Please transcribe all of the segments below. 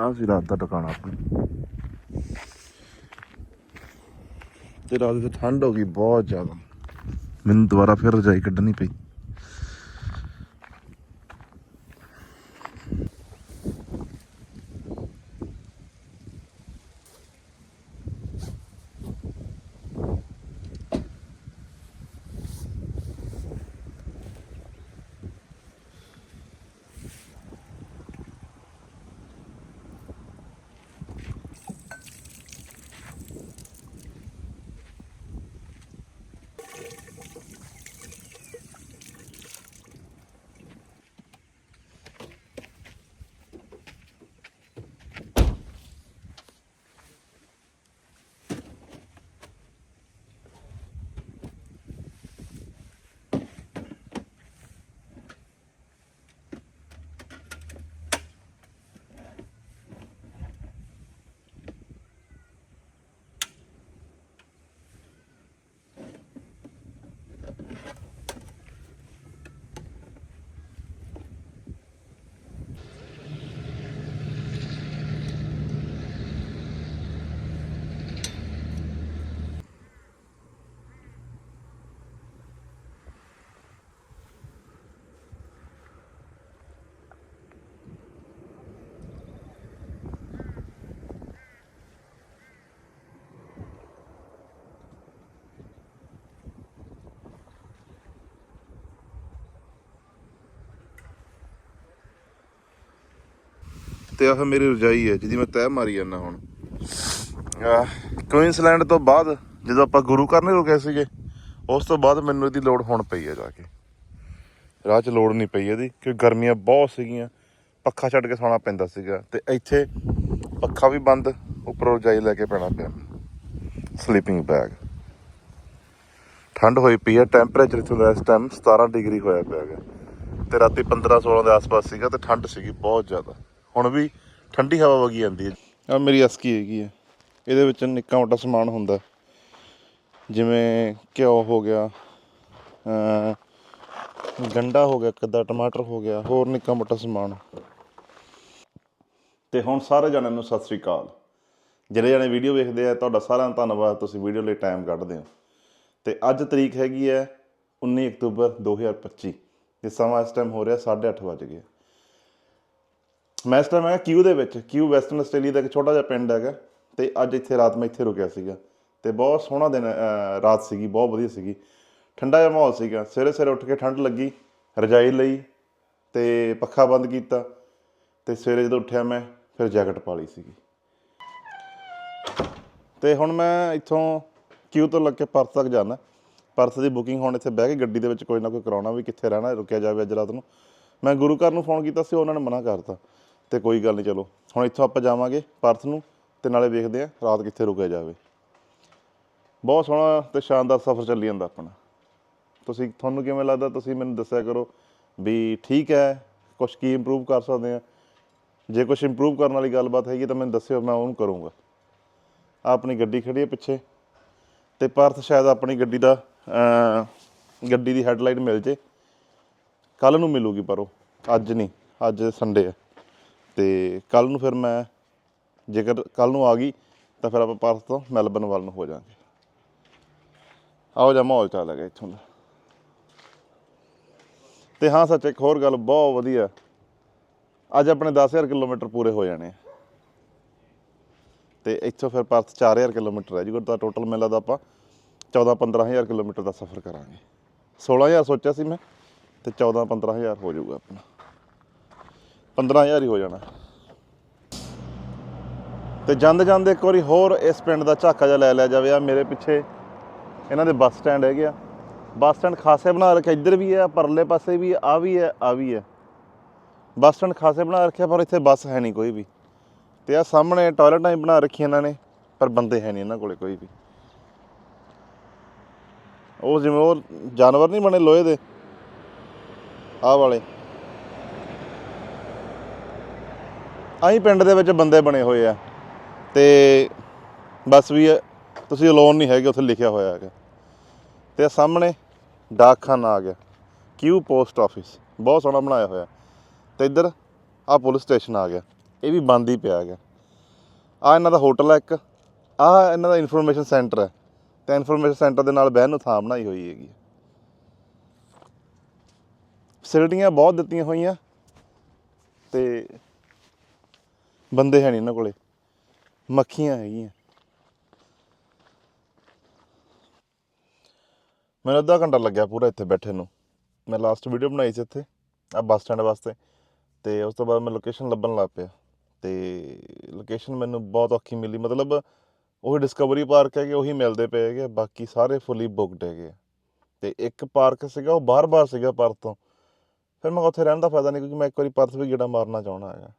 ਆਹ ਸੀ ਰਾਤ ਦਾ ਟਿਕਾਣਾ ਆਪਣਾ। ਤੇ ਰਾਤ ਦੀ ਠੰਡ ਹੋ ਗਈ ਬਹੁਤ ਜ਼ਿਆਦਾ। ਮੈਨੂੰ ਦੁਬਾਰਾ ਫਿਰ ਰਜਾਈ ਕੱਢਣੀ ਪਈ। ਤੇ ਆਹ ਮੇਰੀ ਰਜਾਈ ਹੈ ਜਿਹਦੀ ਮੈਂ ਤੈਅ ਮਾਰੀ ਜਾਂਦਾ ਹੁਣ। ਆਹ, ਕੁਇਨਸਲੈਂਡ ਤੋਂ ਬਾਅਦ ਜਦੋਂ ਆਪਾਂ ਗੁਰੂ ਘਰ ਨਹੀਂ ਰੁਕੇ ਸੀਗੇ ਉਸ ਤੋਂ ਬਾਅਦ ਮੈਨੂੰ ਇਹਦੀ ਲੋੜ ਹੁਣ ਪਈ ਹੈ ਜਾ ਕੇ। ਰਾਹ 'ਚ ਲੋੜ ਨਹੀਂ ਪਈ ਇਹਦੀ ਕਿ ਗਰਮੀਆਂ ਬਹੁਤ ਸੀਗੀਆਂ ਪੱਖਾ ਛੱਡ ਕੇ ਸੌਣਾ ਪੈਂਦਾ ਸੀਗਾ ਤੇ ਇੱਥੇ ਪੱਖਾ ਵੀ ਬੰਦ ਉੱਪਰੋਂ ਰਜਾਈ ਲੈ ਕੇ ਪੈਣਾ ਪਿਆ। ਸਲੀਪਿੰਗ ਬੈਗ ਠੰਡ ਹੋਈ ਪਈ ਹੈ ਟੈਂਪਰੇਚਰ ਇੱਥੋਂ ਦਾ ਇਸ ਟਾਈਮ 17 ਡਿਗਰੀ ਹੋਇਆ ਪਿਆ ਹੈਗਾ। ਤੇ ਰਾਤੀ 15 16 ਦੇ ਆਸ-ਪਾਸ ਸੀਗਾ ਤੇ ਠੰਡ ਸੀਗੀ ਬਹੁਤ ਜ਼ਿਆਦਾ। ਹੁਣ ਵੀ ਠੰਡੀ ਹਵਾ ਵਗੀ ਜਾਂਦੀ ਹੈ। ਆ ਮੇਰੀ ਅਸਕੀ ਹੈਗੀ ਹੈ ਇਹਦੇ ਵਿੱਚ ਨਿੱਕਾ ਮੋਟਾ ਸਮਾਨ ਹੁੰਦਾ। ਜਿਵੇਂ ਘਿਓ ਹੋ ਗਿਆ ਅਮ ਗੰਡਾ ਹੋ ਗਿਆ ਕਿੱਦਾਂ ਟਮਾਟਰ ਹੋ ਗਿਆ, ਹੋਰ ਨਿੱਕਾ ਮੋਟਾ ਸਮਾਨ। ਤੇ ਹੁਣ ਸਾਰੇ ਜਣਿਆਂ ਨੂੰ ਸਤਿ ਸ੍ਰੀ ਅਕਾਲ। ਜਿਹੜੇ ਜਣੇ ਵੀਡੀਓ ਵੇਖਦੇ ਆ, ਤੁਹਾਡਾ ਸਾਰਿਆਂ ਦਾ ਧੰਨਵਾਦ, ਤੁਸੀਂ ਵੀਡੀਓ ਲਈ ਟਾਈਮ ਕੱਢਦੇ ਹੋ। ਤੇ ਅੱਜ ਤਰੀਕ ਹੈਗੀ ਹੈ 19 ਅਕਤੂਬਰ 2025 ਤੇ ਸਮਾਂ ਇਸ ਟਾਈਮ ਹੋ ਰਿਹਾ 8:30 ਵਜ ਗਏ ਮੈਂ ਇਸ ਟਾਈਮ ਹੈਗਾ ਕਿਊ ਦੇ ਵਿੱਚ। ਕਿਊ ਵੈਸਟਰਨ ਆਸਟ੍ਰੇਲੀਆ ਦਾ ਇੱਕ ਛੋਟਾ ਜਿਹਾ ਪਿੰਡ ਹੈਗਾ ਤੇ ਅੱਜ ਇੱਥੇ ਰਾਤ ਮੈਂ ਇੱਥੇ ਰੁਕਿਆ ਸੀਗਾ ਤੇ ਬਹੁਤ ਸੋਹਣਾ ਦਿਨ ਰਾਤ ਸੀਗੀ, ਬਹੁਤ ਵਧੀਆ ਸੀਗੀ। ਠੰਡਾ ਜਿਹਾ ਮਾਹੌਲ ਸੀਗਾ। ਸਵੇਰੇ ਸਵੇਰੇ ਉੱਠ ਕੇ ਠੰਡ ਲੱਗੀ, ਰਜਾਈ ਲਈ ਤੇ ਪੱਖਾ ਬੰਦ ਕੀਤਾ ਤੇ ਸਵੇਰੇ ਜਦੋਂ ਉੱਠਿਆ ਮੈਂ, ਫਿਰ ਜੈਕਟ ਪਾ ਲਈ ਸੀਗੀ। ਤੇ ਹੁਣ ਮੈਂ ਇੱਥੋਂ ਕਿਊ ਤੋਂ ਲੱਗ ਕੇ ਪਰਥ ਤੱਕ ਜਾਣਾ ਪਰਥ ਦੀ ਬੁਕਿੰਗ ਹੁਣ ਇੱਥੇ ਬਹਿ ਕੇ ਗੱਡੀ ਦੇ ਵਿੱਚ ਕੋਈ ਨਾ ਕੋਈ ਕਰਾਉਣਾ ਵੀ ਕਿੱਥੇ ਰਹਿਣਾ, ਰੁਕਿਆ ਜਾਵੇ ਅੱਜ ਰਾਤ ਨੂੰ। ਮੈਂ ਗੁਰੂ ਘਰ ਨੂੰ ਫੋਨ ਕੀਤਾ ਸੀ, ਉਹਨਾਂ ਨੇ ਮਨਾ ਕਰਤਾ। ਤੇ ਕੋਈ ਗੱਲ ਨਹੀਂ, ਚਲੋ। ਹੁਣ ਇੱਥੋਂ ਆਪਾਂ ਜਾਵਾਂਗੇ ਪਰਥ ਨੂੰ ਤੇ ਨਾਲੇ ਵੇਖਦੇ ਆ ਰਾਤ ਕਿੱਥੇ ਰੁਕਿਆ ਜਾਵੇ। ਬਹੁਤ ਸੋਹਣਾ ਤੇ ਸ਼ਾਨਦਾਰ ਸਫ਼ਰ ਚੱਲੀ ਜਾਂਦਾ ਆਪਣਾ। ਤੁਸੀਂ, ਤੁਹਾਨੂੰ ਕਿਵੇਂ ਲੱਗਦਾ? ਤੁਸੀਂ ਮੈਨੂੰ ਦੱਸਿਆ ਕਰੋ ਵੀ ਠੀਕ ਹੈ ਕੁਝ ਕੀ ਇੰਪਰੂਵ ਕਰ ਸਕਦੇ ਆ ਜੇ ਕੁਝ ਇੰਪਰੂਵ ਕਰਨ ਵਾਲੀ ਗੱਲਬਾਤ ਹੈਗੀ ਤਾਂ ਮੈਨੂੰ ਦੱਸਿਓ, ਮੈਂ ਉਹਨੂੰ ਕਰੂੰਗਾ। ਆਪਣੀ ਗੱਡੀ ਖੜੀ ਹੈ ਪਿੱਛੇ ਤੇ ਪਾਰਥ ਸ਼ਾਇਦ ਆਪਣੀ ਗੱਡੀ ਦਾ ਗੱਡੀ ਦੀ ਹੈਡਲਾਈਟ ਮਿਲ ਜੇ। ਕੱਲ ਨੂੰ ਮਿਲੂਗੀ ਪਰ ਉਹ, ਅੱਜ ਨਹੀਂ, ਅੱਜ ਸੰਡੇ ਹੈ। ਤੇ ਕੱਲ ਨੂੰ ਫਿਰ ਮੈਂ ਜੇਕਰ ਕੱਲ ਨੂੰ ਆ ਗਈ, ਤਾਂ ਫਿਰ ਆਪਾਂ ਪਰਸ ਤੋਂ ਮੈਲਬਨ ਵੱਲ ਨੂੰ ਹੋ ਜਾਾਂਗੇ ਆਓ ਜਾ, ਮਾਹੌਲ ਚੱਲ ਗਿਆ ਇੱਥੋਂ ਦਾ। ਤੇ ਹਾਂ, ਸੱਚ ਇੱਕ ਹੋਰ ਗੱਲ ਬਹੁਤ ਵਧੀਆ। ਅੱਜ ਆਪਣੇ 10000 ਕਿਲੋਮੀਟਰ ਪੂਰੇ ਹੋ ਜਾਣੇ ਆ। ਤੇ ਇੱਥੋਂ ਫਿਰ ਪਰਥ 4000 ਕਿਲੋਮੀਟਰ ਹੈ ਜੀ ਗੁਰ ਤਾਂ ਟੋਟਲ ਮੇਲਾ ਦਾ ਆਪਾਂ 14 15000 ਕਿਲੋਮੀਟਰ ਦਾ ਸਫ਼ਰ ਕਰਾਂਗੇ। 16000 ਸੋਚਿਆ ਸੀ ਮੈਂ, ਤੇ 14 15000 ਹੋ ਜਾਊਗਾ ਆਪਣਾ। 15000 ਹੀ ਹੋ ਜਾਣਾ। ਤੇ ਜਾਂਦੇ ਜਾਂਦੇ ਇੱਕ ਵਾਰੀ ਹੋਰ ਇਸ ਪਿੰਡ ਦਾ ਝਾਕਾ ਜਿਹਾ ਲੈ ਲਿਆ ਜਾਵੇ। ਆ ਮੇਰੇ ਪਿੱਛੇ ਇਹਨਾਂ ਦੇ ਬੱਸ ਸਟੈਂਡ ਹੈਗੇ ਆ। ਬੱਸ ਸਟੈਂਡ ਖਾਸੇ ਬਣਾ ਰੱਖਿਆ। ਇੱਧਰ ਵੀ ਹੈ, ਪਰਲੇ ਪਾਸੇ ਵੀ ਆ ਵੀ ਹੈ ਆ ਵੀ ਹੈ। ਬੱਸ ਸਟੈਂਡ ਖਾਸੇ ਬਣਾ ਰੱਖਿਆ, ਪਰ ਇੱਥੇ ਬੱਸ ਹੈ ਨਹੀਂ ਕੋਈ ਵੀ। ਤੇ ਆ ਸਾਹਮਣੇ ਟਾਇਲਟਾਂ ਹੀ ਬਣਾ ਰੱਖੀਆਂ ਇਹਨਾਂ ਨੇ, ਪਰ ਬੰਦੇ ਹੈ ਨਹੀਂ ਇਹਨਾਂ ਕੋਲੇ ਕੋਈ ਵੀ। ਉਹ ਜਿਵੇਂ ਉਹ ਜਾਨਵਰ ਨਹੀਂ ਬਣੇ, ਲੋਹੇ ਦੇ। ਆਹ ਵਾਲੇ। ਆਹੀ ਪਿੰਡ ਦੇ ਵਿੱਚ ਬੰਦੇ ਬਣੇ ਹੋਏ ਆ ਤੇ ਬਸ ਵੀ ਇਹ ਤੁਸੀਂ ਅਲੋਨ ਨਹੀਂ ਹੈਗੇ, ਉੱਥੇ ਲਿਖਿਆ ਹੋਇਆ ਹੈਗਾ। ਤੇ ਆਹ ਸਾਹਮਣੇ ਡਾਕਖਾਨਾ ਆ ਗਿਆ ਕਿਊ ਪੋਸਟ ਆਫਿਸ ਬਹੁਤ ਸੋਹਣਾ ਬਣਾਇਆ ਹੋਇਆ। ਤੇ ਇੱਧਰ ਆ ਪੁਲਿਸ ਸਟੇਸ਼ਨ ਆ ਗਿਆ, ਇਹ ਵੀ ਬੰਦ ਹੀ ਪਿਆ ਹੈਗਾ। ਆ ਇਹਨਾਂ ਦਾ ਹੋਟਲ ਹੈ ਇੱਕ ਆ ਇਹਨਾਂ ਦਾ ਇਨਫੋਰਮੇਸ਼ਨ ਸੈਂਟਰ ਹੈ ਤੇ ਇਨਫੋਰਮੇਸ਼ਨ ਸੈਂਟਰ ਦੇ ਨਾਲ ਬਹਿਣ ਨੂੰ ਥਾਂ ਬਣਾਈ ਹੋਈ ਹੈਗੀ ਫੈਸਿਲਿਟੀਆਂ ਬਹੁਤ ਦਿੱਤੀਆਂ ਹੋਈਆਂ। ਤੇ ਬੰਦੇ ਹੈ ਨਹੀਂ ਇਹਨਾਂ ਕੋਲੇ। ਮੱਖੀਆਂ ਹੈਗੀਆਂ। ਮੈਨੂੰ ਅੱਧਾ ਘੰਟਾ ਲੱਗਿਆ ਪੂਰਾ ਇੱਥੇ ਬੈਠੇ ਨੂੰ। ਮੈਂ ਲਾਸਟ ਵੀਡੀਓ ਬਣਾਈ ਸੀ ਇੱਥੇ ਆ ਬੱਸ ਸਟੈਂਡ ਵਾਸਤੇ। ਤੇ ਉਸ ਤੋਂ ਬਾਅਦ ਮੈਂ ਲੋਕੇਸ਼ਨ ਲੱਭਣ ਲੱਗ ਪਿਆ। ਤੇ ਲੋਕੇਸ਼ਨ ਮੈਨੂੰ ਬਹੁਤ ਔਖੀ ਮਿਲੀ। ਮਤਲਬ ਉਹੀ ਡਿਸਕਵਰੀ ਪਾਰਕ ਹੈਗੇ, ਉਹੀ ਮਿਲਦੇ ਪਏ ਹੈਗੇ। ਬਾਕੀ ਸਾਰੇ ਫੁੱਲੀ ਬੁੱਕਡ ਹੈਗੇ ਆ। ਤੇ ਇੱਕ ਪਾਰਕ ਸੀਗਾ, ਉਹ ਬਾਰ-ਬਾਰ ਸੀਗਾ ਪਰਥ ਤੋਂ ਫਿਰ ਮੈਂ ਉੱਥੇ ਰਹਿਣ ਦਾ ਫਾਇਦਾ ਨਹੀਂ ਕਿਉਂਕਿ ਮੈਂ ਇੱਕ ਵਾਰੀ ਪਰਥ ਵੀ ਗੇੜਾ ਮਾਰਨਾ ਚਾਹਣਾ ਹੈਗਾ।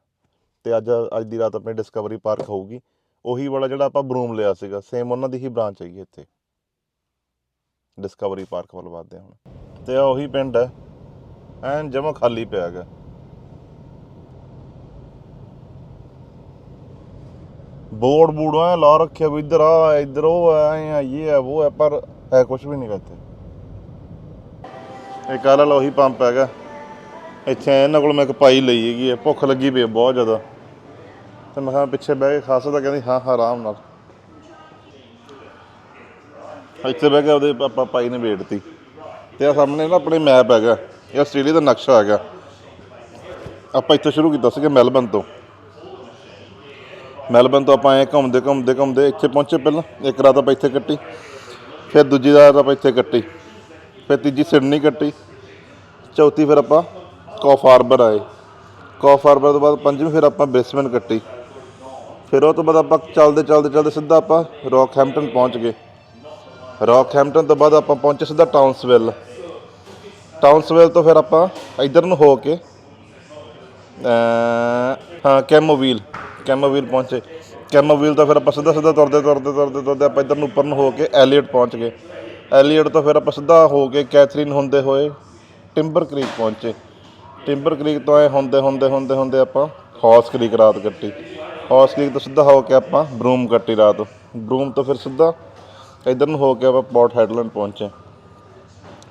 ਤੇ ਅੱਜ ਅੱਜ ਦੀ ਰਾਤ ਆਪਣੀ ਡਿਸਕਵਰੀ ਪਾਰਕ ਹੋਊਗੀ। ਉਹੀ ਵਾਲਾ ਜਿਹੜਾ ਆਪਾਂ ਬਰੂਮ ਲਿਆ ਸੀਗਾ ਸੇਮ ਉਹਨਾਂ ਦੀ ਹੀ ਬ੍ਰਾਂਚ ਹੈਗੀ ਇੱਥੇ। ਡਿਸਕਵਰੀ ਪਾਰਕ ਵੱਲ ਵੱਧਦੇ ਹਾਂ ਹੁਣ। ਤੇ ਆ ਉਹੀ ਪਿੰਡ ਹੈ। ਐਨ ਜਮਾ ਖਾਲੀ ਪਿਆ ਹੈਗਾ। ਬੋਰਡ ਬੂੜ ਐ ਲਾ ਰੱਖਿਆ ਵੀ ਇੱਧਰ ਆ ਇੱਧਰ ਉਹ ਐ ਐ ਇਹ ਹੈ, ਉਹ ਹੈ, ਪਰ ਹੈ ਕੁਝ ਵੀ ਨਹੀਂ ਇੱਥੇ। ਇਹ ਕਾਲਾ ਲੋਹੀ ਪੰਪ ਹੈਗਾ। ਇੱਥੇ ਇਹਨਾਂ ਕੋਲ ਮੈਂ ਇੱਕ ਪਾਈ ਲਈ ਹੈਗੀ ਹੈ। ਭੁੱਖ ਲੱਗੀ ਪਈ ਬਹੁਤ ਜ਼ਿਆਦਾ। ਤੇ ਮੈਂ ਕਿਹਾ ਪਿੱਛੇ ਬਹਿ ਕੇ ਖਾ ਸਕਦਾ ਕਹਿੰਦੀ, ਹਾਂ ਹਾਂ, ਆਰਾਮ ਨਾਲ। ਇੱਥੇ ਬਹਿ ਕੇ ਉਹਦੇ ਆਪਾਂ ਪਾਈ ਨੇ ਵੇੜਤੀ। ਤੇ ਆ ਸਾਹਮਣੇ ਨਾ ਆਪਣੇ ਮੈਪ ਹੈਗਾ। ਇਹ ਆਸਟ੍ਰੇਲੀਆ ਦਾ ਨਕਸ਼ਾ ਹੈਗਾ। ਆਪਾਂ ਇੱਥੇ ਸ਼ੁਰੂ ਕੀਤਾ ਸੀਗਾ ਮੈਲਬਨ ਤੋਂ। ਮੈਲਬਨ ਤੋਂ ਆਪਾਂ ਐ ਘੁੰਮਦੇ ਘੁੰਮਦੇ ਘੁੰਮਦੇ ਇੱਥੇ ਪਹੁੰਚੇ ਪਹਿਲਾਂ। ਇੱਕ ਰਾਤ ਆਪਾਂ ਇੱਥੇ ਕੱਟੀ। ਫਿਰ ਦੂਜੀ ਰਾਤ ਆਪਾਂ ਇੱਥੇ ਕੱਟੀ। ਫਿਰ ਤੀਜੀ ਸਿਡਨੀ ਕੱਟੀ। ਚੌਥੀ ਫਿਰ ਆਪਾਂ ਕੌਫ ਹਾਰਬਰ ਆਏ। ਕੌਫ ਹਾਰਬਰ ਤੋਂ ਬਾਅਦ ਪੰਜਵੀਂ ਫਿਰ ਆਪਾਂ ਬ੍ਰਿਸਬਨ ਕੱਟੀ। ਫਿਰ ਉਹ ਤੋਂ ਬਾਅਦ ਆਪਾਂ ਚੱਲਦੇ ਚੱਲਦੇ ਚੱਲਦੇ ਸਿੱਧਾ ਆਪਾਂ ਰੌਕਹੈਂਪਟਨ ਪਹੁੰਚ ਗਏ। ਰੌਕਹੈਂਪਟਨ ਤੋਂ ਬਾਅਦ ਆਪਾਂ ਪਹੁੰਚੇ ਸਿੱਧਾ ਟਾਊਨਸਵਿਲ। ਟਾਊਨਸਵਿਲ ਤੋਂ ਫਿਰ ਆਪਾਂ ਇਧਰ ਨੂੰ ਹੋ ਕੇ ਹਾਂ, ਕੈਮੋਵੀਲ ਕੈਮੋਵੀਲ ਪਹੁੰਚੇ। ਕੈਮੋਵੀਲ ਤੋਂ ਫਿਰ ਆਪਾਂ ਸਿੱਧਾ ਸਿੱਧਾ ਤੁਰਦੇ ਤੁਰਦੇ ਤੁਰਦੇ ਤੁਰਦੇ ਆਪਾਂ ਇਧਰ ਨੂੰ ਉੱਪਰ ਨੂੰ ਹੋ ਕੇ ਐਲੀਅਟ ਪਹੁੰਚ ਗਏ। ਐਲੀਅਟ ਤੋਂ ਫਿਰ ਆਪਾਂ ਸਿੱਧਾ ਹੋ ਕੇ ਕੈਥਰੀਨ ਹੁੰਦੇ ਹੋਏ ਟਿੰਬਰ ਕ੍ਰੀਕ ਪਹੁੰਚੇ। ਟਿੰਬਰ ਕ੍ਰੀਕ ਤੋਂ ਐ ਹੁੰਦੇ ਹੁੰਦੇ ਹੁੰਦੇ ਹੁੰਦੇ ਆਪਾਂ ਹੌਸ ਕ੍ਰੀਕ ਰਾਤ ਕੱਟੀ। ਹੌਸ ਕ੍ਰੀਕ ਤੋਂ ਸਿੱਧਾ ਹੋ ਕੇ ਆਪਾਂ ਬਰੂਮ ਕੱਟੀ ਰਾਤ ਬਰੂਮ ਤੋਂ ਫਿਰ ਸਿੱਧਾ ਇਧਰ ਨੂੰ ਹੋ ਕੇ ਆਪਾਂ ਪੋਰਟ ਹੈਡਲੈਂਡ ਪਹੁੰਚੇ।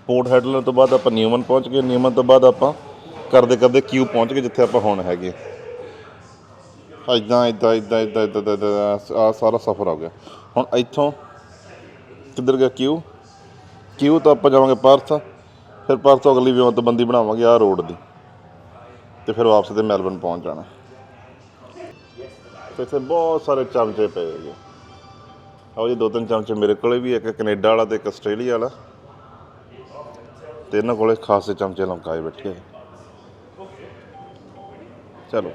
ਪੋਰਟ ਹੈਡਲੈਂਡ ਤੋਂ ਬਾਅਦ ਆਪਾਂ ਨਿਊਮਨ ਪਹੁੰਚ ਗਏ। ਨਿਊਮਨ ਤੋਂ ਬਾਅਦ ਆਪਾਂ ਕਰਦੇ ਕਰਦੇ ਕਿਊ ਪਹੁੰਚ ਗਏ, ਜਿੱਥੇ ਆਪਾਂ ਹੁਣ ਹੈਗੇ। ਇਦਾਂ ਇਦਾਂ ਇਦਾਂ ਇਦਾਂ ਇਦਾਂ ਆ ਸਾਰਾ ਸਫ਼ਰ ਆ ਗਿਆ। ਹੁਣ ਇੱਥੋਂ ਕਿੱਧਰ ਗਿਆ ਕਿਊ ਕਿਊ ਤੋਂ ਆਪਾਂ ਜਾਵਾਂਗੇ ਪਰਥ। ਫਿਰ ਪਰਥ ਤੋਂ ਅਗਲੀ ਵਿਉਂਤਬੰਦੀ ਬਣਾਵਾਂਗੇ ਆਹ ਰੋਡ ਦੀ। ਤੇ ਫਿਰ ਵਾਪਸ ਤੇ ਮੈਲਬਨ ਪਹੁੰਚ ਜਾਣਾ। ਤੇ ਇੱਥੇ ਬਹੁਤ ਸਾਰੇ ਚਮਚੇ ਪਏ ਹੈਗੇ। ਆਓ ਜੀ ਦੋ ਤਿੰਨ ਚਮਚੇ ਮੇਰੇ ਕੋਲੇ ਵੀ, ਇੱਕ ਕੈਨੇਡਾ ਵਾਲਾ ਤੇ ਇੱਕ ਆਸਟ੍ਰੇਲੀਆ ਵਾਲਾ। ਤੇ ਇਹਨਾਂ ਕੋਲੇ ਖਾਸੇ ਚਮਚੇ ਲਮਕਾਏ ਬੈਠੇ ਚਲੋ।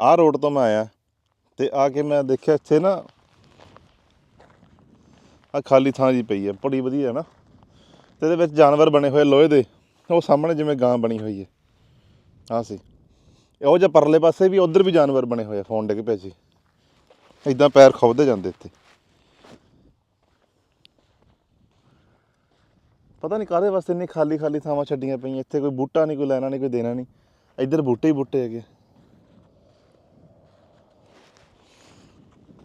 ਆਹ ਰੋਡ ਤੋਂ ਮੈਂ ਆਇਆ, ਤੇ ਆ ਕੇ ਮੈਂ ਦੇਖਿਆ ਇੱਥੇ ਨਾ ਆ ਖਾਲੀ ਥਾਂ ਜੀ ਪਈ ਹੈ ਬੜੀ ਵਧੀਆ ਹੈ ਨਾ। ਤੇ ਇਹਦੇ ਵਿੱਚ ਜਾਨਵਰ ਬਣੇ ਹੋਏ ਲੋਹੇ ਦੇ। ਉਹ ਸਾਹਮਣੇ ਜਿਵੇਂ ਗਾਂ ਬਣੀ ਹੋਈ ਹੈ ਆ ਸੀ। ਉਹ ਜਿਹਾ ਪਰਲੇ ਪਾਸੇ ਵੀ ਉਧਰ ਵੀ ਜਾਨਵਰ ਬਣੇ ਹੋਏ ਆ, ਫੋਨ ਡਿੱਗ ਪਿਆ ਸੀ। ਇਦਾਂ ਪੈਰ ਖੁੱਬਦੇ ਜਾਂਦੇ ਇੱਥੇ। ਪਤਾ ਨਹੀਂ ਕਾਹਦੇ ਵਾਸਤੇ ਇੰਨੀ ਖਾਲੀ ਖਾਲੀ ਥਾਵਾਂ ਛੱਡੀਆਂ ਪਈਆਂ, ਇੱਥੇ ਕੋਈ ਬੂਟਾ ਨਹੀਂ ਕੋਈ ਲੈਣਾ ਨਹੀਂ ਕੋਈ ਦੇਣਾ ਨਹੀਂ ਇੱਧਰ ਬੂਟੇ ਹੀ ਬੂਟੇ ਹੈਗੇ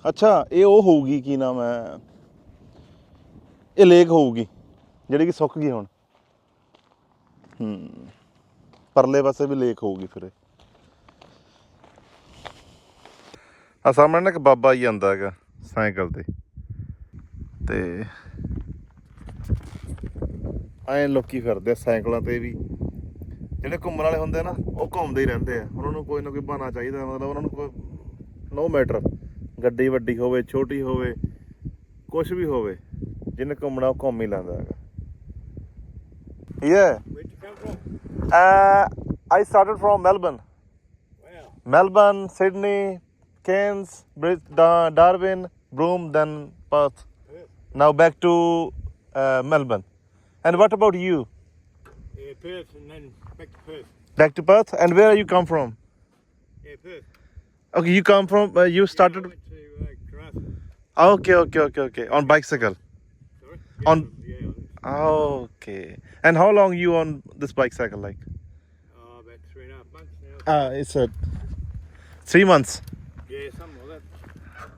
ਅੱਛਾ, ਇਹ ਉਹ ਹੋਊਗੀ, ਕੀ ਨਾਮ ਹੈ? ਇਹ ਲੇਕ ਹੋਊਗੀ, ਜਿਹੜੀ ਕਿ ਸੁੱਕ ਗਈ ਹੁਣ। ਹੂੰ, ਪਰਲੇ ਪਾਸੇ ਵੀ ਲੇਕ ਹੋਊਗੀ ਫਿਰ ਆ ਸਾਹਮਣੇ ਨਾ ਇੱਕ ਬਾਬਾ ਹੀ ਆਂਦਾ ਹੈਗਾ ਸਾਈਕਲ ਤੇ ਤੇ ਐਂ ਲੋਕੀ ਫਿਰਦੇ ਆ ਸਾਈਕਲਾਂ ਤੇ ਵੀ ਜਿਹੜੇ ਘੁੰਮਣ ਵਾਲੇ ਹੁੰਦੇ ਨਾ ਉਹ ਘੁੰਮਦੇ ਹੀ ਰਹਿੰਦੇ ਆ ਉਹਨਾਂ ਨੂੰ ਕੋਈ ਨਾ ਕੋਈ ਬਹਾਨਾ ਚਾਹੀਦਾ ਮਤਲਬ ਉਹਨਾਂ ਨੂੰ ਕੋਈ ਨੋ ਮੈਟਰ ਗੱਡੀ ਵੱਡੀ ਹੋਵੇ ਛੋਟੀ ਹੋਵੇ ਕੁਝ ਵੀ ਹੋਵੇ ਜਿਹਨੇ ਘੁੰਮਣਾ ਉਹ ਘੁੰਮ ਹੀ ਲੈਂਦਾ ਹੈਗਾ Yeah. Where'd you come from? Uh, I started from Melbourne. Wow. Melbourne, Sydney, Cairns, Darwin, Broome, then Perth. Now back to uh, Melbourne. And what about you? Yeah, Perth and then back to Perth. Back to Perth? And where you come from? Yeah, Perth. Okay, you come from. Uh, you I started. went to uh, Okay, okay, okay, okay. On bicycle. Sorry? On- Yeah, on, Okay. And how long you on this bicycle? Like? oh, about three and a half months now. Uh, it's a three months. Yeah, something like that.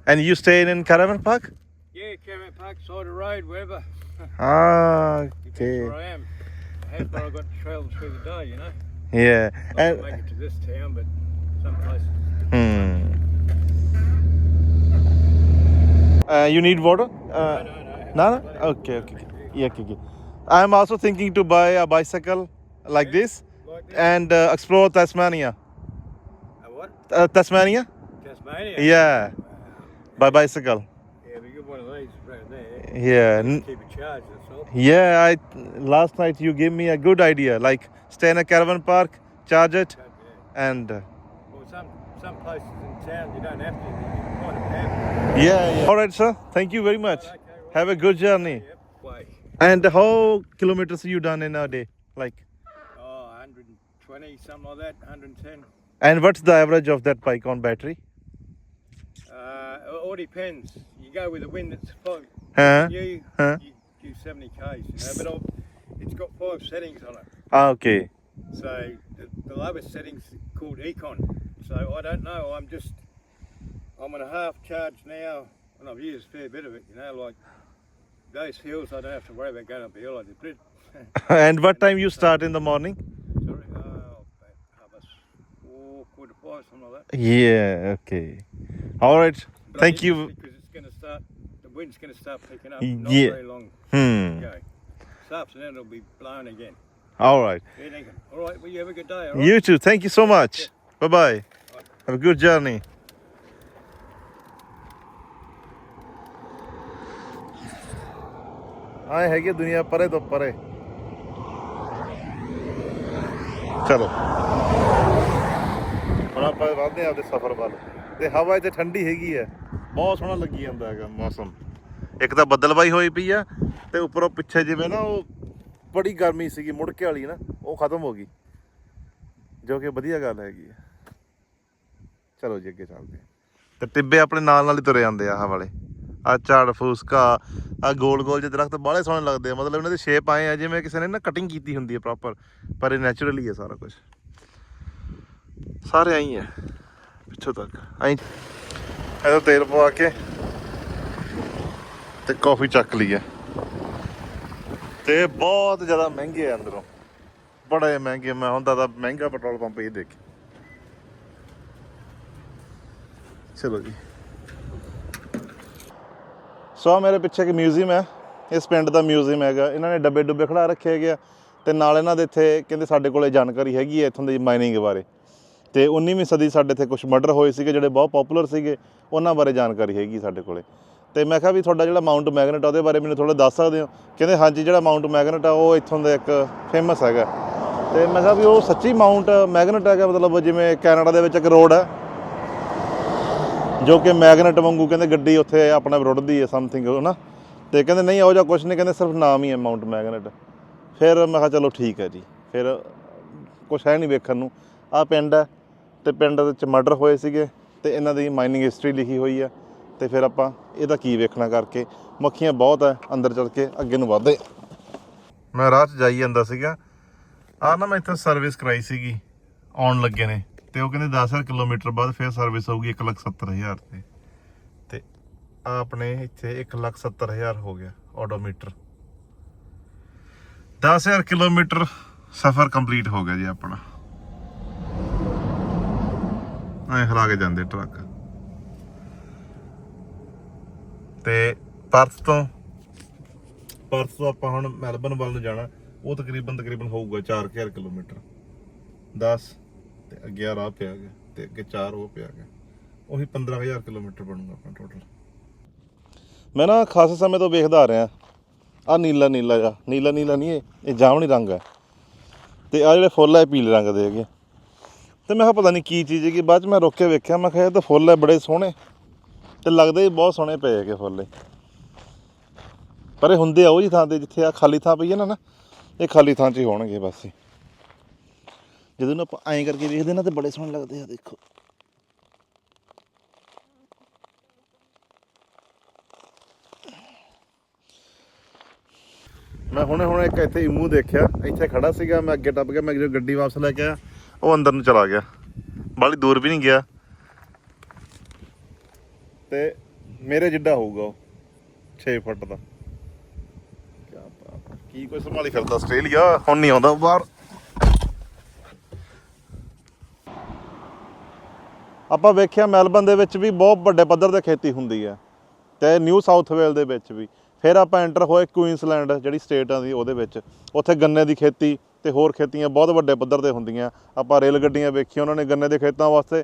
And you staying in Caravan Park? Yeah, Caravan Park, side of the road, wherever. Ah, okay. where I am. How far I've got to travel through the day, you know. Yeah. Not And make it to this town, but Some places. Hmm. Uh, you need water? Uh, No, no. no, no? Okay, okay. okay. Yeah, okay, okay. I'm also thinking to buy a bicycle like this Like this. and uh, explore Tasmania. A what? Uh, Tasmania? Tasmania? Yeah. By bicycle. Yeah, we got one of these right there. Yeah. Keep it charged, that's all. Yeah, I last night you gave me a good idea. Like stay in a caravan park, charge it, Charge, yeah. and uh, Well, some, some places in town you don't have to. You of have. yeah, yeah. All right, sir. Thank you very much. Okay, right. Have a good journey. Yep. Way. And how kilometers you done in a day? Like, Oh, 120, something like that, 110. and what's the average of that bike on battery? Uh, it all depends. You go with the wind that's five. Huh? You, Huh? you do 70 k's, you know, but I'll, it's got five settings on it. Ah, okay. So the, the lowest setting's called Econ. So I don't know. I'm just I'm on a half charge now, and I've used a fair bit of it. You know, like those hills, I don't have to worry about going up a hill. I did. and what time you start in the morning? Sorry, uh, about half past four, quarter five, something like that. Yeah. Okay. All right. But I Thank need you. this Because it's going to start. The wind's going to start picking up. Y- Not yeah. very long Hmm. to go. This afternoon it'll be blowing again. All right. Fair dinkum. All right. Well, you have a good day. All right. You too. Thank you so much. Bye bye. Have a good journey. ਆਏ ਹੈਗੇ ਦੁਨੀਆ ਪਰੇ ਤੋਂ ਪਰੇ ਚਲੋ ਹੁਣ ਆਪਾਂ ਵਧਦੇ ਆ ਆਪਦੇ ਸਫ਼ਰ ਵੱਲ ਤੇ ਹਵਾ ਇੱਥੇ ਠੰਡੀ ਹੈਗੀ ਹੈ ਬਹੁਤ ਸੋਹਣਾ ਲੱਗੀ ਜਾਂਦਾ ਹੈਗਾ ਮੌਸਮ। ਇੱਕ ਤਾਂ ਬੱਦਲਬਾਈ ਹੋਈ ਪਈ ਆ ਤੇ ਉੱਪਰੋਂ ਪਿੱਛੇ ਜਿਵੇਂ ਨਾ ਉਹ ਬੜੀ ਗਰਮੀ ਸੀਗੀ ਮੁੜ ਕੇ ਵਾਲੀ ਨਾ, ਉਹ ਖਤਮ ਹੋ ਗਈ। ਜੋ ਕਿ ਵਧੀਆ ਗੱਲ ਹੈਗੀ ਹੈ ਚਲੋ ਜੀ, ਅੱਗੇ ਚੱਲਦੇ ਹਾਂ। ਤੇ ਟਿੱਬੇ ਆਪਣੇ ਨਾਲ ਨਾਲ ਹੀ ਤੁਰੇ ਜਾਂਦੇ ਆ, ਆਹ ਵਾਲੇ। ਆ ਝਾੜ, ਫੂਸਕਾ ਆ ਗੋਲ ਗੋਲ ਜਿਹੇ ਦਰਖਤ ਬਾਹਲੇ ਸੋਹਣੇ ਲੱਗਦੇ ਆ। ਮਤਲਬ ਇਹਨਾਂ ਦੇ ਸ਼ੇਪ ਆਏ ਆ, ਜਿਵੇਂ ਕਿਸੇ ਨੇ ਨਾ ਕਟਿੰਗ ਕੀਤੀ ਹੁੰਦੀ ਹੈ ਪ੍ਰੋਪਰ ਪਰ ਇਹ ਨੈਚੁਰਲੀ ਹੈ ਸਾਰਾ ਕੁਝ ਸਾਰੇ ਆਈ ਹੈ ਪਿੱਛੋਂ ਤੱਕ। ਆਈ ਇਹਦਾ ਤੇਲ ਪਵਾ ਕੇ ਤੇ ਕਾਫੀ ਚੱਕ ਲਈ ਹੈ। ਤੇ ਬਹੁਤ ਜ਼ਿਆਦਾ ਮਹਿੰਗੇ ਆ ਅੰਦਰੋਂ। ਬੜੇ ਮਹਿੰਗੇ, ਮੈਂ ਹੁੰਦਾ ਤਾਂ ਮਹਿੰਗਾ ਪੈਟਰੋਲ ਪੰਪ ਇਹ ਦੇਖ। ਚਲੋ ਜੀ। ਸੋ ਮੇਰੇ ਪਿੱਛੇ ਇੱਕ ਮਿਊਜ਼ੀਅਮ ਹੈ। ਇਸ ਪਿੰਡ ਦਾ ਮਿਊਜ਼ੀਅਮ ਹੈਗਾ। ਇਹਨਾਂ ਨੇ ਡੱਬੇ ਡੁੱਬੇ ਖੜਾ ਰੱਖੇ ਹੈਗੇ ਆ। ਤੇ ਨਾਲ ਇਹਨਾਂ ਦੇ ਇੱਥੇ ਕਹਿੰਦੇ ਸਾਡੇ ਕੋਲੇ ਜਾਣਕਾਰੀ ਹੈਗੀ ਹੈ ਇਥੋਂ ਦੀ ਮਾਈਨਿੰਗ ਬਾਰੇ। ਤੇ 19ਵੀਂ ਸਦੀ ਸਾਡੇ ਇੱਥੇ ਕੁਝ ਮਰਡਰ ਹੋਏ ਸੀਗੇ ਜਿਹੜੇ ਬਹੁਤ ਪਪੂਲਰ ਸੀਗੇ, ਉਹਨਾਂ ਬਾਰੇ ਜਾਣਕਾਰੀ ਹੈਗੀ ਸਾਡੇ ਕੋਲੇ। ਤੇ ਮੈਂ ਕਿਹਾ ਵੀ ਤੁਹਾਡਾ ਜਿਹੜਾ ਮਾਊਂਟ ਮੈਗਨੇਟ ਆ, ਉਹਦੇ ਬਾਰੇ ਮੈਨੂੰ ਥੋੜਾ ਦੱਸ ਸਕਦੇ ਹੋ? ਕਹਿੰਦੇ ਹਾਂਜੀ, ਜਿਹੜਾ ਮਾਊਂਟ ਮੈਗਨੇਟ ਆ, ਉਹ ਇੱਥੋਂ ਦਾ ਇੱਕ ਫੇਮਸ ਹੈਗਾ। ਤੇ ਮੈਂ ਕਿਹਾ ਵੀ ਉਹ ਸੱਚੀ ਮਾਊਂਟ ਮੈਗਨੇਟ ਹੈਗਾ? ਮਤਲਬ ਜਿਵੇਂ ਕੈਨੇਡਾ ਦੇ ਵਿੱਚ ਇੱਕ ਰੋਡ ਹੈ ਜੋ ਕਿ ਮੈਗਨੇਟ ਵਾਂਗੂ ਕਹਿੰਦੇ ਗੱਡੀ ਉੱਥੇ ਆਪਣਾ ਰੁੜਦੀ ਹੈ ਸਮਥਿੰਗ ਹਨਾ ਤੇ ਕਹਿੰਦੇ ਨਹੀਂ ਉਹ ਜਿਹਾ ਕੁਝ ਨਹੀਂ, ਕਹਿੰਦੇ ਸਿਰਫ ਨਾਮ ਹੀ ਹੈ ਮਾਊਂਟ ਮੈਗਨੇਟ ਫਿਰ ਮੈਂ ਕਿਹਾ ਚਲੋ ਠੀਕ ਹੈ ਜੀ। ਫਿਰ ਕੁਝ ਹੈ ਨਹੀਂ ਵੇਖਣ ਨੂੰ। ਆ ਪਿੰਡ ਹੈ ਤੇ ਪਿੰਡ ਵਿੱਚ ਮਰਡਰ ਹੋਏ ਸੀਗੇ ਤੇ ਇਹਨਾਂ ਦੀ ਮਾਈਨਿੰਗ ਹਿਸਟਰੀ ਲਿਖੀ ਹੋਈ ਆ ਤੇ ਫਿਰ ਆਪਾਂ ਇਹਦਾ ਕੀ ਵੇਖਣਾ ਕਰਕੇ ਮੱਖੀਆਂ ਬਹੁਤ ਹੈ ਅੰਦਰ ਚਲ ਕੇ ਅੱਗੇ ਨੂੰ ਵਧਦੇ ਮੈਂ ਰਾਹ 'ਚ ਜਾਈ ਜਾਂਦਾ ਸੀਗਾ। ਆ ਨਾ ਮੈਂ ਇੱਥੇ ਸਰਵਿਸ ਕਰਾਈ ਸੀਗੀ, ਆਉਣ ਲੱਗੇ ਨੇ। ਤੇ ਉਹ ਕਹਿੰਦੇ 10000 ਕਿਲੋਮੀਟਰ ਬਾਅਦ ਫਿਰ ਸਰਵਿਸ ਹੋਊਗੀ 170000 ਤੇ। ਤੇ ਆ ਆਪਣੇ ਇੱਥੇ 170000 ਹੋ ਗਿਆ ਆਡੋਮੀਟਰ 10000 ਕਿਲੋਮੀਟਰ ਸਫ਼ਰ ਕੰਪਲੀਟ ਹੋ ਗਿਆ ਜੀ ਆਪਣਾ। ਐ ਹਲਾ ਕੇ ਜਾਂਦੇ ਟਰੱਕ। ਤੇ ਪਰਥ ਤੋਂ ਪਰਥ ਤੋਂ ਆਪਾਂ ਹੁਣ ਮੈਲਬਨ ਵੱਲ ਨੂੰ ਜਾਣਾ। ਉਹ ਤਕਰੀਬਨ ਤਕਰੀਬਨ ਹੋਊਗਾ 4000 ਕਿਲੋਮੀਟਰ। 10 ਤੇ ਅੱਗੇ ਆ ਰਾਹ ਪਿਆ ਗਿਆ ਤੇ ਅੱਗੇ 4 ਉਹ ਪਿਆ ਗਿਆ। ਉਹੀ 15000 ਕਿਲੋਮੀਟਰ ਬਣੂਗਾ ਆਪਣਾ ਟੋਟਲ ਮੈਂ ਨਾ ਖਾਸੇ ਸਮੇਂ ਤੋਂ ਵੇਖਦਾ ਆ ਰਿਹਾ। ਆ ਨੀਲਾ ਨੀਲਾ ਜਿਹਾ। ਨੀਲਾ ਨੀਲਾ ਨਹੀਂ ਇਹ। ਇਹ ਜਾਮਣੀ ਰੰਗ ਹੈ ਤੇ ਆ ਜਿਹੜੇ ਫੁੱਲ ਹੈ ਪੀਲੇ ਰੰਗ ਦੇ ਹੈਗੇ ਤੇ ਮੈਂ ਕਿਹਾ ਪਤਾ ਨਹੀਂ ਕੀ ਚੀਜ਼ ਹੈ ਕਿ ਬਾਅਦ ਚ ਮੈਂ ਰੋਕ ਕੇ ਵੇਖਿਆ, ਮੈਂ ਕਿਹਾ ਇਹ ਤਾਂ ਫੁੱਲ ਹੈ ਬੜੇ ਸੋਹਣੇ। ਤੇ ਲੱਗਦੇ ਵੀ ਬਹੁਤ ਸੋਹਣੇ ਪਏ ਹੈਗੇ ਫੁੱਲ ਇਹ। ਪਰ ਇਹ ਹੁੰਦੇ ਆ ਉਹ ਜੀ ਥਾਂ ਤੇ, ਜਿੱਥੇ ਆ ਖਾਲੀ ਥਾਂ ਪਈ ਹੈ ਨਾ ਨਾ, ਇਹ ਖਾਲੀ ਥਾਂ 'ਚ ਹੀ ਹੋਣਗੇ ਬਸ ਇਹ। ਜਦੋਂ ਨੂੰ ਆਪਾਂ ਐਂ ਕਰਕੇ ਵੇਖਦੇ ਨਾ, ਤੇ ਬੜੇ ਸੋਹਣੇ ਲੱਗਦੇ ਆ, ਦੇਖੋ। ਮੈਂ ਹੁਣੇ ਹੁਣੇ ਇੱਕ ਇੱਥੇ ਇਮੂ ਦੇਖਿਆ, ਇੱਥੇ ਖੜਾ ਸੀਗਾ, ਮੈਂ ਅੱਗੇ ਟੱਪ ਗਿਆ, ਮੈਂ ਜਦੋਂ ਗੱਡੀ ਵਾਪਸ ਲੈ ਕੇ ਆਇਆ ਉਹ ਅੰਦਰ ਨੂੰ ਚਲਾ ਗਿਆ। ਬਾਲੀ ਦੂਰ ਵੀ ਨਹੀਂ ਗਿਆ। ਤੇ ਮੇਰੇ ਜਿੱਡਾ ਹੋਊਗਾ ਉਹ 6 ਫੁੱਟ ਦਾ। ਕੀ ਕੋਈ ਸੰਭਾਲੀ ਫਿਰਦਾ ਆਸਟ੍ਰੇਲੀਆ? ਹੁਣ ਨਹੀਂ ਆਉਂਦਾ ਬਾਹਰ। ਆਪਾਂ ਵੇਖਿਆ ਮੈਲਬਨ ਦੇ ਵਿੱਚ ਵੀ ਬਹੁਤ ਵੱਡੇ ਪੱਧਰ ਤੇ ਖੇਤੀ ਹੁੰਦੀ ਹੈ ਤੇ ਨਿਊ ਸਾਊਥ ਵੇਲ ਦੇ ਵਿੱਚ ਵੀ। ਫਿਰ ਆਪਾਂ ਐਂਟਰ ਹੋਏ ਕੁਈਨਸਲੈਂਡ ਜਿਹੜੀ ਸਟੇਟ ਆ ਦੀ, ਉਹਦੇ ਵਿੱਚ। ਉੱਥੇ ਗੰਨੇ ਦੀ ਖੇਤੀ ਤੇ ਹੋਰ ਖੇਤੀਆਂ ਬਹੁਤ ਵੱਡੇ ਪੱਧਰ ਤੇ ਹੁੰਦੀਆਂ। ਆਪਾਂ ਰੇਲ ਗੱਡੀਆਂ ਵੇਖੀਆਂ, ਉਹਨਾਂ ਨੇ ਗੰਨੇ ਦੇ ਖੇਤਾਂ ਵਾਸਤੇ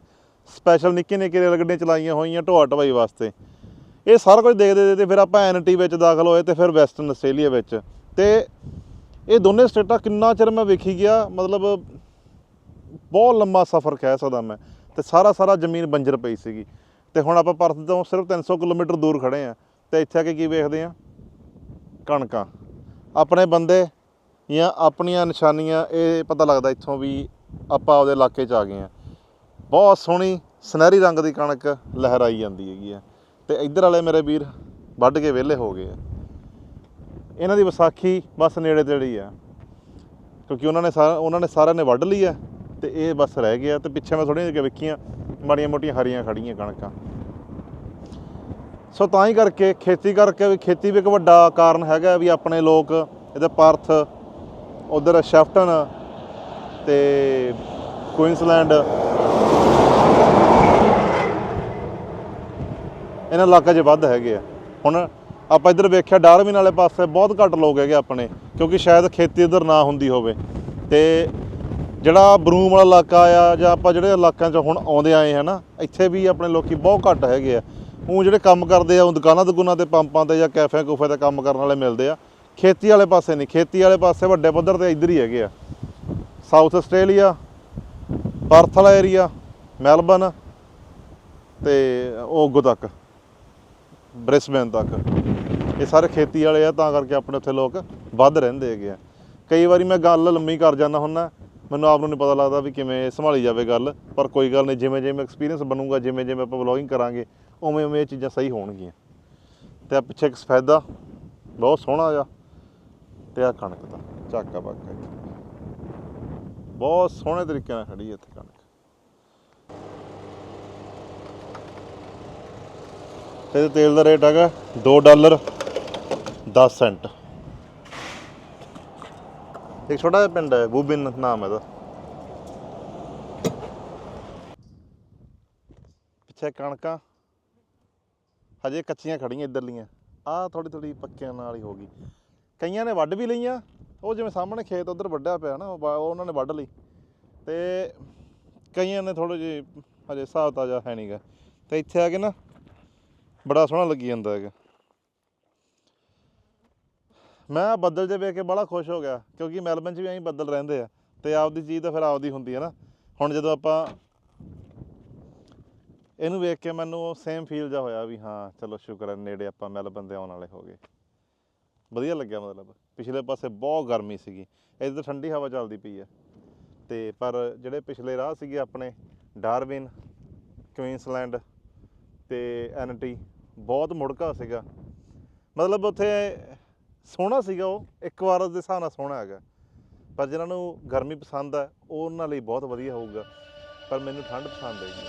ਸਪੈਸ਼ਲ ਨਿੱਕੀ ਨਿੱਕੀ ਰੇਲ ਗੱਡੀਆਂ ਚਲਾਈਆਂ ਹੋਈਆਂ ਢੋਆ ਢਵਾਈ ਵਾਸਤੇ। ਇਹ ਸਾਰਾ ਕੁਝ ਦੇਖਦੇ ਦੇਖਦੇ ਫਿਰ ਆਪਾਂ ਐਨਟੀ ਵਿੱਚ ਦਾਖਲ ਹੋਏ ਤੇ ਫਿਰ ਵੈਸਟਰਨ ਆਸਟ੍ਰੇਲੀਆ ਵਿੱਚ। ਤੇ ਇਹ ਦੋਨੇ ਸਟੇਟਾਂ ਕਿੰਨਾ ਚਿਰ ਮੈਂ ਵੇਖੀ ਗਿਆ, ਮਤਲਬ ਬਹੁਤ ਲੰਮਾ ਸਫ਼ਰ ਕਹਿ ਸਕਦਾ ਮੈਂ। ਤੇ ਸਾਰਾ ਸਾਰਾ ਜ਼ਮੀਨ ਬੰਜਰ ਪਈ ਸੀਗੀ। ਤੇ ਹੁਣ ਆਪਾਂ ਪਰਥ ਤੋਂ ਸਿਰਫ 300 ਕਿਲੋਮੀਟਰ ਦੂਰ ਖੜੇ ਆ ਤੇ ਇੱਥੇ ਆ ਕੇ ਕੀ ਵੇਖਦੇ ਆ ਕਣਕਾਂ। ਆਪਣੇ ਬੰਦੇ ਜਾਂ ਆਪਣੀਆਂ ਨਿਸ਼ਾਨੀਆਂ, ਇਹ ਪਤਾ ਲੱਗਦਾ ਇੱਥੋਂ ਵੀ ਆਪਾਂ ਉਹਦੇ ਇਲਾਕੇ 'ਚ ਆ ਗਏ ਆ ਬਹੁਤ ਸੋਹਣੀ ਸੁਨਹਿਰੀ ਰੰਗ ਦੀ ਕਣਕ ਲਹਿਰਾਈ ਜਾਂਦੀ ਹੈਗੀ ਆ ਤੇ ਇੱਧਰ ਵਾਲੇ ਮੇਰੇ ਵੀਰ ਵੱਢ ਕੇ ਵਿਹਲੇ ਹੋ ਗਏ ਆ। ਇਹਨਾਂ ਦੀ ਵਿਸਾਖੀ ਬਸ ਨੇੜੇ ਤੇੜੇ ਆ। ਕਿਉਂਕਿ ਉਹਨਾਂ ਨੇ ਸਾਰਾ ਉਹਨਾਂ ਨੇ ਸਾਰਿਆਂ ਨੇ ਵੱਢ ਲਈ ਆ ਤੇ ਇਹ ਬਸ ਰਹਿ ਗਿਆ ਤੇ ਪਿੱਛੇ ਮੈਂ ਥੋੜ੍ਹੀਆਂ ਜਿਹੀਆਂ ਵੇਖੀਆਂ, ਮਾੜੀਆਂ ਮੋਟੀਆਂ ਹਰੀਆਂ ਖੜੀਆਂ ਕਣਕਾਂ। ਸੋ ਤਾਂ ਹੀ ਕਰਕੇ ਖੇਤੀ ਕਰਕੇ ਵੀ ਖੇਤੀ ਵੀ ਇੱਕ ਵੱਡਾ ਕਾਰਨ ਹੈਗਾ ਵੀ ਆਪਣੇ ਲੋਕ ਇਹਦੇ ਪਰਥ ਉਧਰ ਸ਼ੈਫਟਨ ਤੇ ਕੁਇਨਸਲੈਂਡ। ਇਹਨਾਂ ਇਲਾਕਾ 'ਚ ਵੱਧ ਹੈਗੇ ਆ। ਹੁਣ ਆਪਾਂ ਇੱਧਰ ਵੇਖਿਆ, ਡਾਰਵਿਨ ਵਾਲੇ ਪਾਸੇ ਬਹੁਤ ਘੱਟ ਲੋਕ ਹੈਗੇ ਆਪਣੇ, ਕਿਉਂਕਿ ਸ਼ਾਇਦ ਖੇਤੀ ਇੱਧਰ ਨਾ ਹੁੰਦੀ ਹੋਵੇ। ਤੇ ਜਿਹੜਾ ਬਰੂਮ ਵਾਲਾ ਇਲਾਕਾ ਆ, ਜਾਂ ਆਪਾਂ ਜਿਹੜੇ ਇਲਾਕਿਆਂ 'ਚ ਹੁਣ ਆਉਂਦੇ ਆਏ ਹਨਾ ਇੱਥੇ ਵੀ ਆਪਣੇ ਲੋਕੀ ਬਹੁਤ ਘੱਟ ਹੈਗੇ ਆ। ਉਹ ਜਿਹੜੇ ਕੰਮ ਕਰਦੇ ਆ, ਉਹ ਦੁਕਾਨਾਂ ਦੁਕਾਨਾਂ ਤੇ, ਪੰਪਾਂ ਤੇ ਜਾਂ ਕੈਫੇ ਕੂਫੇ ਤੇ ਕੰਮ ਕਰਨ ਵਾਲੇ ਮਿਲਦੇ ਆ। ਖੇਤੀ ਵਾਲੇ ਪਾਸੇ ਨਹੀਂ, ਖੇਤੀ ਵਾਲੇ ਪਾਸੇ ਵੱਡੇ ਪੱਧਰ ਤੇ ਇੱਧਰ ਹੀ ਹੈਗੇ ਆ। ਸਾਊਥ ਆਸਟ੍ਰੇਲੀਆ ਪਰਥ ਵਾਲਾ ਏਰੀਆ ਮੈਲਬਨ ਤੇ ਓਗੋ ਤੱਕ ਬ੍ਰਿਸਬੇਨ ਤੱਕ। ਇਹ ਸਾਰੇ ਖੇਤੀ ਵਾਲੇ ਆ, ਤਾਂ ਕਰਕੇ ਆਪਣੇ ਉੱਥੇ ਲੋਕ ਵੱਧ ਰਹਿੰਦੇ ਹੈਗੇ ਆ। ਕਈ ਵਾਰੀ ਮੈਂ ਗੱਲ ਲੰਮੀ ਕਰ ਜਾਂਦਾ ਹੁੰਦਾ ਮੈਨੂੰ ਆਪ ਨੂੰ ਨਹੀਂ ਪਤਾ ਲੱਗਦਾ ਵੀ ਕਿਵੇਂ ਸੰਭਾਲੀ ਜਾਵੇ ਗੱਲ, ਪਰ ਕੋਈ ਗੱਲ ਨਹੀਂ ਜਿਵੇਂ ਜਿਵੇਂ ਐਕਸਪੀਰੀਅੰਸ ਬਣੂਗਾ ਜਿਵੇਂ ਜਿਵੇਂ ਆਪਾਂ ਵਲੌਗਿੰਗ ਕਰਾਂਗੇ ਉਵੇਂ ਉਵੇਂ ਇਹ ਚੀਜ਼ਾਂ ਸਹੀ ਹੋਣਗੀਆਂ। ਤੇ ਆ ਪਿੱਛੇ ਇੱਕ ਸਫੈਦਾ, ਬਹੁਤ ਸੋਹਣਾ ਆ। ਤੇ ਆ ਕਣਕ ਦਾ ਝਾਕਾ ਬਾਕਾ ਬਹੁਤ ਸੋਹਣੇ ਤਰੀਕੇ ਨਾਲ ਖੜੀ ਇੱਥੇ ਕਣਕ। ਤੇ ਇਹਦੇ ਤੇਲ ਦਾ ਰੇਟ ਹੈਗਾ 2 ਡਾਲਰ 10 ਸੈਂਟ। ਇੱਕ ਛੋਟਾ ਜਿਹਾ ਪਿੰਡ ਹੈ, ਬੂਬਿਨ ਨਾਮ ਹੈ ਇਹਦਾ। ਪਿੱਛੇ ਕਣਕਾਂ, ਹਜੇ ਕੱਚੀਆਂ ਖੜੀਆਂ ਇੱਧਰਲੀਆਂ। ਆਹ ਥੋੜੀ ਥੋੜੀ ਪੱਕਿਆਂ ਨਾਲ ਹੀ ਹੋ ਗਈ। ਕਈਆਂ ਨੇ ਵੱਢ ਵੀ ਲਈਆਂ, ਉਹ ਜਿਵੇਂ ਸਾਹਮਣੇ ਖੇਤ ਉਧਰ ਵੱਢਿਆ ਪਿਆ ਨਾ, ਉਹ ਉਹਨਾਂ ਨੇ ਵੱਢ ਲਈ। ਤੇ ਕਈਆਂ ਨੇ ਥੋੜੇ ਜਿਹੇ, ਹਜੇ ਹਿਸਾਬ ਤਾਜਾ ਹੈ ਨਹੀਂਗਾ ਤੇ ਇੱਥੇ ਆ ਕੇ ਨਾ, ਬੜਾ ਸੋਹਣਾ ਲੱਗੀ ਜਾਂਦਾ ਹੈਗਾ। ਮੈਂ ਬੱਦਲ ਜੇ ਵੇਖ ਕੇ ਬੜਾ ਖੁਸ਼ ਹੋ ਗਿਆ, ਕਿਉਂਕਿ ਮੈਲਬਨ 'ਚ ਵੀ ਐਂ ਬੱਦਲ ਰਹਿੰਦੇ ਆ। ਤੇ ਆਪਦੀ ਚੀਜ਼ ਤਾਂ ਫਿਰ ਆਪਦੀ ਹੁੰਦੀ ਹੈ ਨਾ। ਹੁਣ ਜਦੋਂ ਆਪਾਂ ਇਹਨੂੰ ਵੇਖ ਕੇ ਮੈਨੂੰ ਸੇਮ ਫੀਲ ਜਾ ਹੋਇਆ ਵੀ ਹਾਂ, ਚਲੋ ਸ਼ੁਕਰ ਹੈ ਨੇੜੇ ਆਪਾਂ ਮੈਲਬਨ ਦੇ ਆਉਣ ਵਾਲੇ ਹੋ ਗਏ। ਵਧੀਆ ਲੱਗਿਆ ਮਤਲਬ। ਪਿਛਲੇ ਪਾਸੇ ਬਹੁਤ ਗਰਮੀ ਸੀਗੀ। ਇੱਧਰ ਠੰਡੀ ਹਵਾ ਚੱਲਦੀ ਪਈ ਆ। ਤੇ ਪਰ ਜਿਹੜੇ ਪਿਛਲੇ ਰਾਹ ਸੀਗੇ ਆਪਣੇ, ਡਾਰਵਿਨ ਕੁਈਨਸਲੈਂਡ ਤੇ ਐਨਟੀ, ਬਹੁਤ ਮੁੜਕਾ ਸੀਗਾ। ਮਤਲਬ ਉੱਥੇ ਸੋਹਣਾ ਸੀਗਾ ਉਹ। ਇੱਕ ਵਾਰ ਦੇ ਹਿਸਾਬ ਨਾਲ ਸੋਹਣਾ ਹੈਗਾ। ਪਰ ਜਿਨ੍ਹਾਂ ਨੂੰ ਗਰਮੀ ਪਸੰਦ ਹੈ ਉਹ ਉਹਨਾਂ ਲਈ ਬਹੁਤ ਵਧੀਆ ਹੋਊਗਾ। ਪਰ ਮੈਨੂੰ ਠੰਡ ਪਸੰਦ ਹੈਗੀ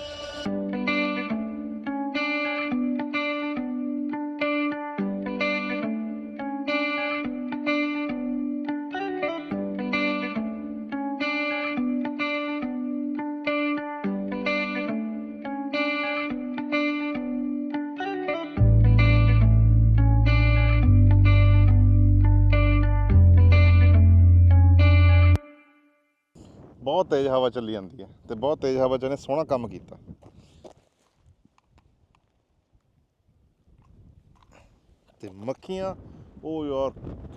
ਬਹੁਤ ਤੇਜ਼ ਹਵਾ ਚੱਲੀ ਜਾਂਦੀ ਹੈ ਤੇ ਬਹੁਤ ਤੇਜ਼ ਹਵਾ ਚ ਇਹਨੇ ਸੋਹਣਾ ਕੰਮ ਕੀਤਾ। ਤੇ ਮੱਖੀਆਂ ਉਹ ਯਾਰ,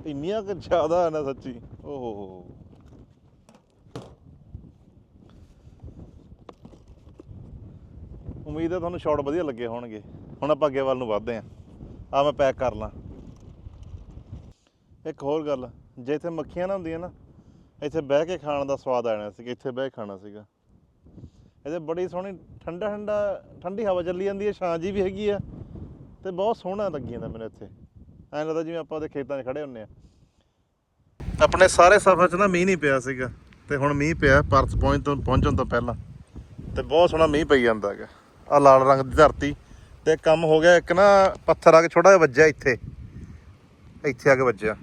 ਇੰਨੀਆਂ ਕਿ ਜ਼ਿਆਦਾ ਨਾ ਸੱਚੀ। ਓਹ। ਉਮੀਦ ਹੈ ਤੁਹਾਨੂੰ ਸ਼ਾਟ ਵਧੀਆ ਲੱਗੇ ਹੋਣਗੇ। ਹੁਣ ਆਪਾਂ ਅੱਗੇ ਵੱਲ ਨੂੰ ਵਧਦੇ ਆਂ ਆ ਮੈਂ ਪੈਕ ਕਰ ਲਾਂ। ਇੱਕ ਹੋਰ ਗੱਲ, ਜੇ ਇੱਥੇ ਮੱਖੀਆਂ ਨਾ ਹੁੰਦੀਆਂ ਨਾ ਇੱਥੇ ਬਹਿ ਕੇ ਖਾਣ ਦਾ ਸਵਾਦ ਆਣਾ ਸੀ ਇੱਥੇ ਬਹਿ ਕੇ ਖਾਣਾ ਸੀਗਾ। ਇਹਦੇ ਬੜੀ ਸੋਹਣੀ ਠੰਡਾ ਠੰਡਾ, ਠੰਡੀ ਹਵਾ ਚੱਲੀ ਜਾਂਦੀ ਹੈ, ਛਾਂ ਜੀ ਵੀ ਹੈਗੀ ਆ ਤੇ ਬਹੁਤ ਸੋਹਣਾ ਲੱਗੀ ਜਾਂਦਾ ਮੈਨੂੰ ਇੱਥੇ। ਐਂ ਲੱਗਦਾ ਜਿਵੇਂ ਆਪਾਂ ਉਹਦੇ ਖੇਤਾਂ 'ਚ ਖੜੇ ਹੁੰਨੇ ਆ। ਆਪਣੇ ਸਾਰੇ ਸਫ਼ਰ 'ਚ ਨਾ ਮੀਂਹ ਨਹੀਂ ਪਿਆ ਸੀਗਾ ਤੇ ਹੁਣ ਮੀਂਹ ਪਿਆ, ਪਰਸ ਪਹੁੰਚ ਤੋਂ, ਪਹੁੰਚਣ ਤੋਂ ਪਹਿਲਾਂ। ਤੇ ਬਹੁਤ ਸੋਹਣਾ ਮੀਂਹ ਪਈ ਜਾਂਦਾ ਹੈਗਾ। ਆ ਲਾਲ ਰੰਗ ਦੀ ਧਰਤੀ। ਤੇ ਕੰਮ ਹੋ ਗਿਆ ਇੱਕ ਨਾ, ਪੱਥਰ ਆ ਕੇ ਛੋਟਾ ਜਿਹਾ ਵੱਜਿਆ ਇੱਥੇ। ਇੱਥੇ ਆ ਕੇ ਵੱਜਿਆ।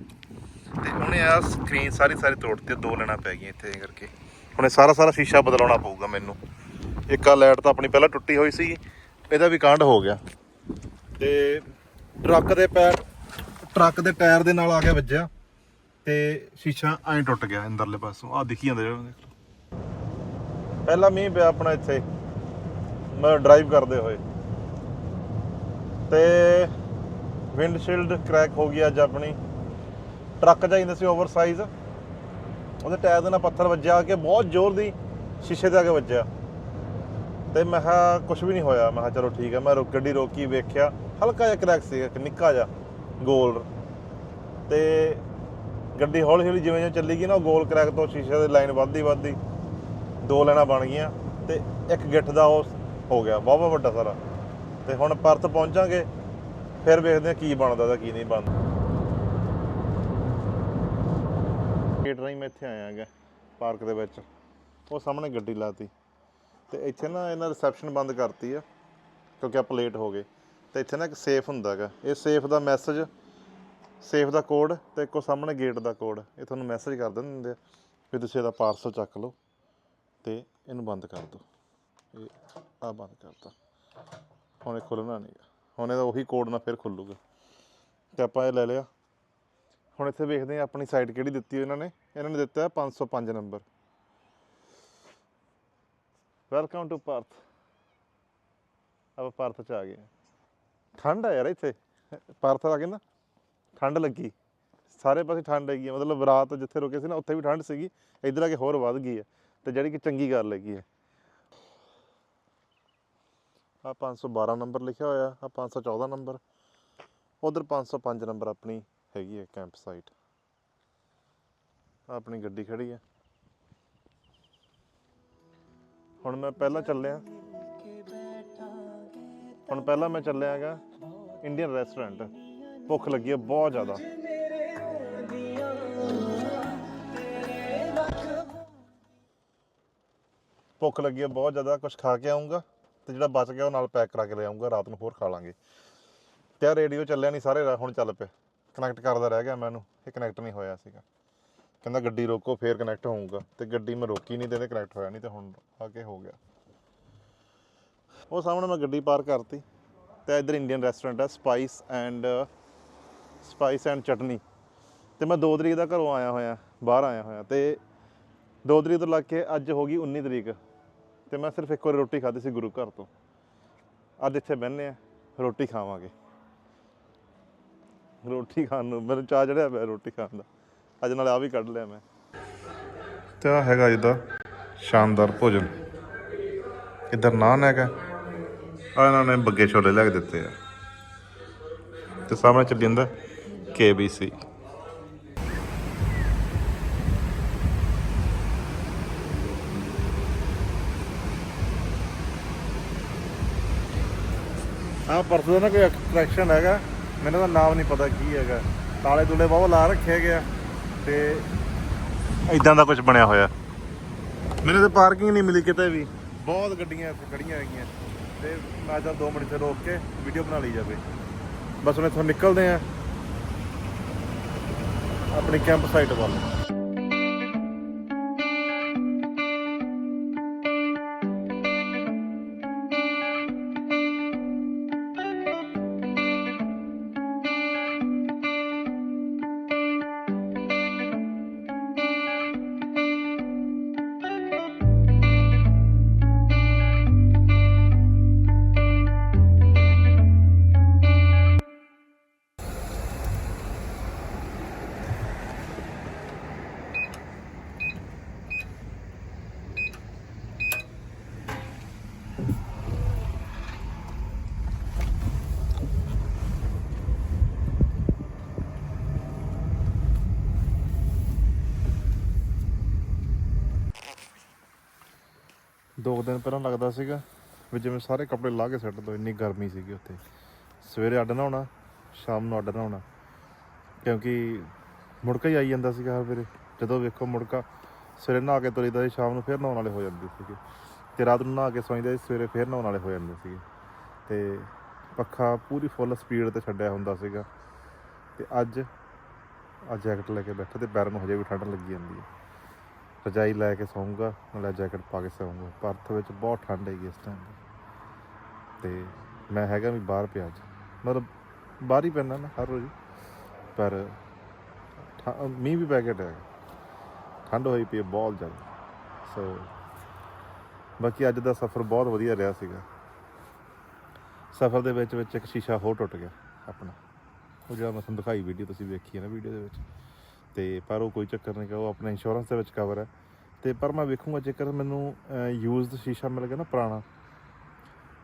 ਤੇ ਉਹਨੇ ਆ ਸਕਰੀਨ ਸਾਰੀ ਸਾਰੀ ਤੋੜਤੀ, ਦੋ ਲੈਣਾ ਪੈ ਗਈਆਂ ਇੱਥੇ ਕਰਕੇ। ਹੁਣ ਸਾਰਾ ਸਾਰਾ ਸ਼ੀਸ਼ਾ ਬਦਲਾਉਣਾ ਪਊਗਾ ਮੈਨੂੰ। ਇੱਕ ਆ ਲਾਈਟ ਤਾਂ ਆਪਣੀ ਪਹਿਲਾਂ ਟੁੱਟੀ ਹੋਈ ਸੀ ਇਹਦਾ ਵੀ ਕਾਂਡ ਹੋ ਗਿਆ। ਤੇ ਟਰੱਕ ਦੇ ਪੈਰ, ਟਰੱਕ ਦੇ ਟਾਇਰ ਦੇ ਨਾਲ ਆ ਕੇ ਵੱਜਿਆ, ਤੇ ਸ਼ੀਸ਼ਾ ਐਂ ਟੁੱਟ ਗਿਆ ਅੰਦਰਲੇ ਪਾਸੋਂ। ਆ ਦਿਖੀ ਜਾਂਦਾ ਜਿਹੜਾ ਦੇਖ ਪਹਿਲਾ ਮੀਂਹ ਪਿਆ ਆਪਣਾ ਇੱਥੇ, ਮੈਂ ਡਰਾਈਵ ਕਰਦੇ ਹੋਏ। ਤੇ ਵਿੰਡਸ਼ੀਲਡ ਕ੍ਰੈਕ ਹੋ ਗਈ ਅੱਜ ਆਪਣੀ। ਟਰੱਕ ਜਾਂਦਾ ਸੀ ਓਵਰ ਸਾਈਜ਼ ਉਹਦੇ ਟਾਇਰ ਦੇ ਨਾਲ ਪੱਥਰ ਵੱਜਿਆ ਕਿ, ਬਹੁਤ ਜ਼ੋਰ ਦੀ ਸ਼ੀਸ਼ੇ ਤੇ ਆ ਕੇ ਵੱਜਿਆ। ਤੇ ਮੈਂ ਕਿਹਾ ਕੁਝ ਵੀ ਨਹੀਂ ਹੋਇਆ। ਮੈਂ ਕਿਹਾ, ਚਲੋ ਠੀਕ ਹੈ ਮੈਂ ਰੁਕ ਗੱਡੀ ਰੋਕੀ, ਵੇਖਿਆ। ਹਲਕਾ ਜਿਹਾ ਕ੍ਰੈਕ ਸੀ ਇੱਕ ਨਿੱਕਾ ਜਿਹਾ ਗੋਲ। ਤੇ ਗੱਡੀ ਹੌਲੀ ਹੌਲੀ ਜਿਵੇਂ ਜਿਵੇਂ ਚੱਲੀ ਗਈ ਨਾ, ਉਹ ਗੋਲ ਕ੍ਰੈਕ ਤੋਂ ਸ਼ੀਸ਼ੇ ਦੀ ਲਾਈਨ ਵੱਧਦੀ ਵੱਧਦੀ। ਦੋ ਲਾਈਨਾਂ ਬਣ ਗਈਆਂ। ਤੇ ਇੱਕ ਗਿੱਠ ਦਾ ਉਹ ਹੋ ਗਿਆ। ਬਹੁਤ ਬਹੁਤ ਵੱਡਾ ਸਾਰਾ। ਤੇ ਹੁਣ ਪਰਤ ਪਹੁੰਚਾਂਗੇ। ਫਿਰ ਵੇਖਦੇ ਆ ਕੀ ਬਣਦਾ ਤੇ ਕੀ ਨਹੀਂ ਬਣਦਾ। ਗੇਟ ਰਾਹੀਂ ਮੈਂ ਇੱਥੇ ਆਇਆ ਹੈਗਾ ਪਾਰਕ ਦੇ ਵਿੱਚ। ਉਹ ਸਾਹਮਣੇ ਗੱਡੀ ਲਾਤੀ। ਤੇ ਇੱਥੇ ਨਾ ਇਹਨਾਂ ਰਿਸੈਪਸ਼ਨ ਬੰਦ ਕਰਤੀ ਆ, ਕਿਉਂਕਿ ਆਪ ਲੇਟ ਹੋ ਗਏ। ਤੇ ਇੱਥੇ ਨਾ ਇੱਕ ਸੇਫ ਹੁੰਦਾ ਹੈਗਾ। ਇਹ ਸੇਫ ਦਾ ਮੈਸੇਜ ਸੇਫ ਦਾ ਕੋਡ ਤੇ ਇੱਕੋ ਸਾਹਮਣੇ ਗੇਟ ਦਾ ਕੋਡ ਇਹ ਤੁਹਾਨੂੰ ਮੈਸੇਜ ਕਰ ਦਿੰਦੇ ਆ ਵੀ ਤੁਸੀਂ ਇਹਦਾ ਪਾਰਸਲ ਚੱਕ ਲਓ ਤੇ ਇਹਨੂੰ ਬੰਦ ਕਰ ਦਿਓ। ਇਹ ਆ ਬੰਦ ਕਰਤਾ। ਹੁਣ ਇਹ ਖੁੱਲਣਾ ਨਹੀਂਗਾ ਹੁਣ ਇਹਦਾ ਉਹੀ ਕੋਡ ਨਾਲ ਫਿਰ ਖੁੱਲੂਗਾ। ਤੇ ਆਪਾਂ ਇਹ ਲੈ ਲਿਆ। ਹੁਣ ਇੱਥੇ ਵੇਖਦੇ ਆ ਆਪਣੀ ਸਾਈਟ ਕਿਹੜੀ ਦਿੱਤੀ ਇਹਨਾਂ ਨੇ। ਇਹਨਾਂ ਨੇ ਦਿੱਤਾ ਹੈ 505 ਨੰਬਰ ਵੈਲਕਮ ਟੂ ਪਾਰਥ ਆਪਾਂ ਪਾਰਥ ਚ ਆ ਗਏ ਠੰਡ ਆ ਯਾਰ ਇੱਥੇ। ਪਾਰਥ ਆ ਗਏ ਨਾ। ਠੰਡ ਲੱਗੀ। ਸਾਰੇ ਪਾਸੇ ਠੰਡ ਹੈਗੀ ਹੈ। ਮਤਲਬ ਰਾਤ ਜਿੱਥੇ ਰੁਕੇ ਸੀ ਨਾ, ਉੱਥੇ ਵੀ ਠੰਡ ਸੀਗੀ। ਇੱਧਰ ਆ ਕੇ ਹੋਰ ਵੱਧ ਗਈ ਹੈ। ਤੇ ਜਿਹੜੀ ਕਿ ਚੰਗੀ ਗੱਲ ਹੈਗੀ ਹੈ। ਆ 512 ਨੰਬਰ ਲਿਖਿਆ ਹੋਇਆ। ਆ 514 ਨੰਬਰ ਉਧਰ 505 ਨੰਬਰ ਆਪਣੀ। ਹੈਗੀ ਹੈ ਕੈਂਪ ਸਾਈਟ ਆਪਣੀ ਗੱਡੀ ਖੜੀ ਹੈ ਹੁਣ ਮੈਂ ਪਹਿਲਾਂ ਚੱਲਿਆ। ਹੁਣ ਪਹਿਲਾਂ ਮੈਂ ਚੱਲਿਆ ਇੰਡੀਅਨ ਰੈਸਟੋਰੈਂਟ ਭੁੱਖ ਲੱਗੀ ਹੈ ਬਹੁਤ ਜ਼ਿਆਦਾ। ਭੁੱਖ ਲੱਗੀ ਹੈ ਬਹੁਤ ਜ਼ਿਆਦਾ ਕੁਝ ਖਾ ਕੇ ਆਉਂਗਾ ਤੇ ਜਿਹੜਾ ਬਚ ਗਿਆ ਉਹ ਨਾਲ ਪੈਕ ਕਰਾ ਕੇ ਲੈ ਆਉਂਗਾ ਰਾਤ ਨੂੰ ਹੋਰ ਖਾ ਲਾਂਗੇ। ਤੇ ਰੇਡੀਓ ਚੱਲਿਆ ਨਹੀਂ ਸਾਰੇ ਹੁਣ ਚੱਲ ਪਿਆ। ਕਨੈਕਟ ਕਰਦਾ ਰਹਿ ਗਿਆ ਮੈਨੂੰ, ਇਹ ਕਨੈਕਟ ਨਹੀਂ ਹੋਇਆ ਸੀਗਾ। ਕਹਿੰਦਾ ਗੱਡੀ ਰੋਕੋ, ਫੇਰ ਕਨੈਕਟ ਹੋਊਗਾ। ਤੇ ਗੱਡੀ ਮੈਂ ਰੋਕੀ ਨਹੀਂ ਤੇ ਕਨੈਕਟ ਹੋਇਆ ਨਹੀਂ ਤੇ ਹੁਣ ਆ ਕੇ ਹੋ ਗਿਆ। ਉਹ ਸਾਹਮਣੇ ਮੈਂ ਗੱਡੀ ਪਾਰ ਕਰਤੀ ਤੇ ਇੱਧਰ ਇੰਡੀਅਨ ਰੈਸਟੋਰੈਂਟ ਹੈ spice and spice and chutney. ਤੇ ਮੈਂ 2 ਤਰੀਕ ਦਾ ਘਰੋਂ ਆਇਆ ਹੋਇਆ, ਬਾਹਰ ਆਇਆ ਹੋਇਆ। ਤੇ 2 ਤਰੀਕ ਤੋਂ ਲੱਗ ਕੇ ਅੱਜ ਹੋ ਗਈ 19 ਤਰੀਕ। ਤੇ ਮੈਂ ਸਿਰਫ ਇੱਕ ਵਾਰ ਰੋਟੀ ਖਾਧੀ ਸੀ ਗੁਰੂ ਘਰ ਤੋਂ। ਅੱਜ ਇੱਥੇ ਬਹਿੰਦੇ ਆ, ਰੋਟੀ ਖਾਵਾਂਗੇ। ਰੋਟੀ ਖਾਣ ਨੂੰ ਮੈਨੂੰ ਚਾਹ ਚੜਿਆ ਪਿਆ ਰੋਟੀ ਖਾਣ ਦਾ। ਅੱਜ ਨਾਲ ਆ ਵੀ ਕੱਢ ਲਿਆ ਮੈਂ। ਤੇ ਆ ਹੈਗਾ ਇਹਦਾ ਸ਼ਾਨਦਾਰ ਭੋਜਨ। ਇੱਧਰ ਨਾਨ ਹੈਗਾ। ਆ ਇਹਨਾਂ ਨੇ ਬੱਗੇ ਛੋਲੇ ਲੈ ਕੇ ਦਿੱਤੇ ਆ। ਤੇ ਸਾਹਮਣੇ ਚੱਲੀ ਜਾਂਦਾ KBC ਆ ਪਰਸ ਦਾ ਨਾ ਕੋਈ ਅਟਰੈਕਸ਼ਨ ਹੈਗਾ। ਮੈਨੂੰ ਤਾਂ ਨਾਮ ਨਹੀਂ ਪਤਾ ਕੀ ਹੈਗਾ। ਤਾਲੇ ਤੁਲੇ ਬਹੁਤ ਲਾ ਰੱਖੇ ਗਿਆ ਤੇ ਇਦਾਂ ਦਾ ਕੁਝ ਬਣਿਆ ਹੋਇਆ। ਮੈਨੂੰ ਤਾਂ ਪਾਰਕਿੰਗ ਨਹੀਂ ਮਿਲੀ ਕਿਤੇ ਵੀ। ਬਹੁਤ ਗੱਡੀਆਂ ਇੱਥੇ ਖੜੀਆਂ ਹੈਗੀਆਂ। ਤੇ ਮੈਂ ਚੱਲ 2 ਮਿੰਟ ਤੇ ਰੋਕ ਕੇ ਵੀਡੀਓ ਬਣਾ ਲਈ ਜਾਵੇ। ਬਸ ਹੁਣ ਇੱਥੋਂ ਨਿਕਲਦੇ ਆ। ਆਪਣੀ ਕੈਂਪ ਸਾਈਟ ਵੱਲ। ਦੋ ਕੁ ਦਿਨ ਪਹਿਲਾਂ ਲੱਗਦਾ ਸੀਗਾ ਵੀ ਜਿਵੇਂ ਸਾਰੇ ਕੱਪੜੇ ਲਾ ਕੇ ਸੱਟ ਦੋ, ਇੰਨੀ ਗਰਮੀ ਸੀਗੀ ਉੱਥੇ। ਸਵੇਰੇ ਅੱਡ ਨਾ ਹੋਣਾ ਸ਼ਾਮ ਨੂੰ ਅੱਡ ਨਾ ਹੋਣਾ ਕਿਉਂਕਿ ਮੁੜਕਾ ਹੀ ਆਈ ਜਾਂਦਾ ਸੀਗਾ ਹਰ ਵੇਲੇ। ਜਦੋਂ ਵੇਖੋ ਮੁੜਕਾ ਸਵੇਰੇ ਨਹਾ ਕੇ ਤੁਰੀਦਾ ਸੀ, ਸ਼ਾਮ ਨੂੰ ਫਿਰ ਨਹਾਉਣ ਵਾਲੇ ਹੋ ਜਾਂਦੇ ਸੀਗੇ। ਤੇ ਰਾਤ ਨੂੰ ਨਹਾ ਕੇ ਸੌਂਈਦਾ ਸੀ, ਸਵੇਰੇ ਫਿਰ ਨਹਾਉਣ ਵਾਲੇ ਹੋ ਜਾਂਦੇ ਸੀਗੇ। ਤੇ ਪੱਖਾ ਪੂਰੀ ਫੁੱਲ ਸਪੀਡ ਤੇ ਛੱਡਿਆ ਹੁੰਦਾ ਸੀਗਾ। ਤੇ ਅੱਜ ਆ ਜੈਕਟ ਲੈ ਕੇ ਬੈਠਾ ਤੇ ਪੈਰਾਂ ਨੂੰ ਹਜੇ ਵੀ ਠੰਡ ਲੱਗੀ ਜਾਂਦੀ ਹੈ। ਰਜਾਈ ਲੈ ਕੇ ਸੌਂਗਾ, ਨਾਲੇ ਜੈਕਟ ਪਾ ਕੇ ਸੌਂਗਾ। ਪਰਥ ਵਿੱਚ ਬਹੁਤ ਠੰਡ ਹੈਗੀ ਇਸ ਟਾਈਮ ਤੇ। ਮੈਂ ਹੈਗਾ ਵੀ ਬਾਹਰ ਪਿਆ ਅੱਜ। ਮਤਲਬ ਬਾਹਰ ਹੀ ਪੈਂਦਾ ਨਾ ਹਰ ਰੋਜ਼। ਪਰ ਠਾ- ਮੀਂਹ ਵੀ ਪੈ ਗਿਆ ਟਿਆ ਠੰਡ ਹੋਈ ਪਈ ਬਹੁਤ ਜ਼ਿਆਦਾ। ਸੋ ਬਾਕੀ ਅੱਜ ਦਾ ਸਫ਼ਰ ਬਹੁਤ ਵਧੀਆ ਰਿਹਾ ਸੀਗਾ। ਸਫ਼ਰ ਦੇ ਵਿੱਚ ਵਿੱਚ ਇੱਕ ਸ਼ੀਸ਼ਾ ਹੋਰ ਟੁੱਟ ਗਿਆ ਆਪਣਾ। ਉਹ ਜਿਹੜਾ ਮੈਂ ਤੁਹਾਨੂੰ ਦਿਖਾਈ ਵੀਡੀਓ ਤੁਸੀਂ ਵੇਖੀ ਹੈ ਨਾ ਵੀਡੀਓ ਦੇ ਵਿੱਚ। ਤੇ ਪਰ ਉਹ ਕੋਈ ਚੱਕਰ ਨਹੀਂ ਕਿ ਉਹ ਆਪਣੇ ਇੰਸ਼ੋਰੈਂਸ ਦੇ ਵਿੱਚ ਕਵਰ ਹੈ। ਤੇ ਪਰ ਮੈਂ ਵੇਖੂੰਗਾ ਜੇਕਰ ਮੈਨੂੰ ਯੂਜ਼ਡ ਸ਼ੀਸ਼ਾ ਮਿਲ ਗਿਆ ਨਾ ਪੁਰਾਣਾ,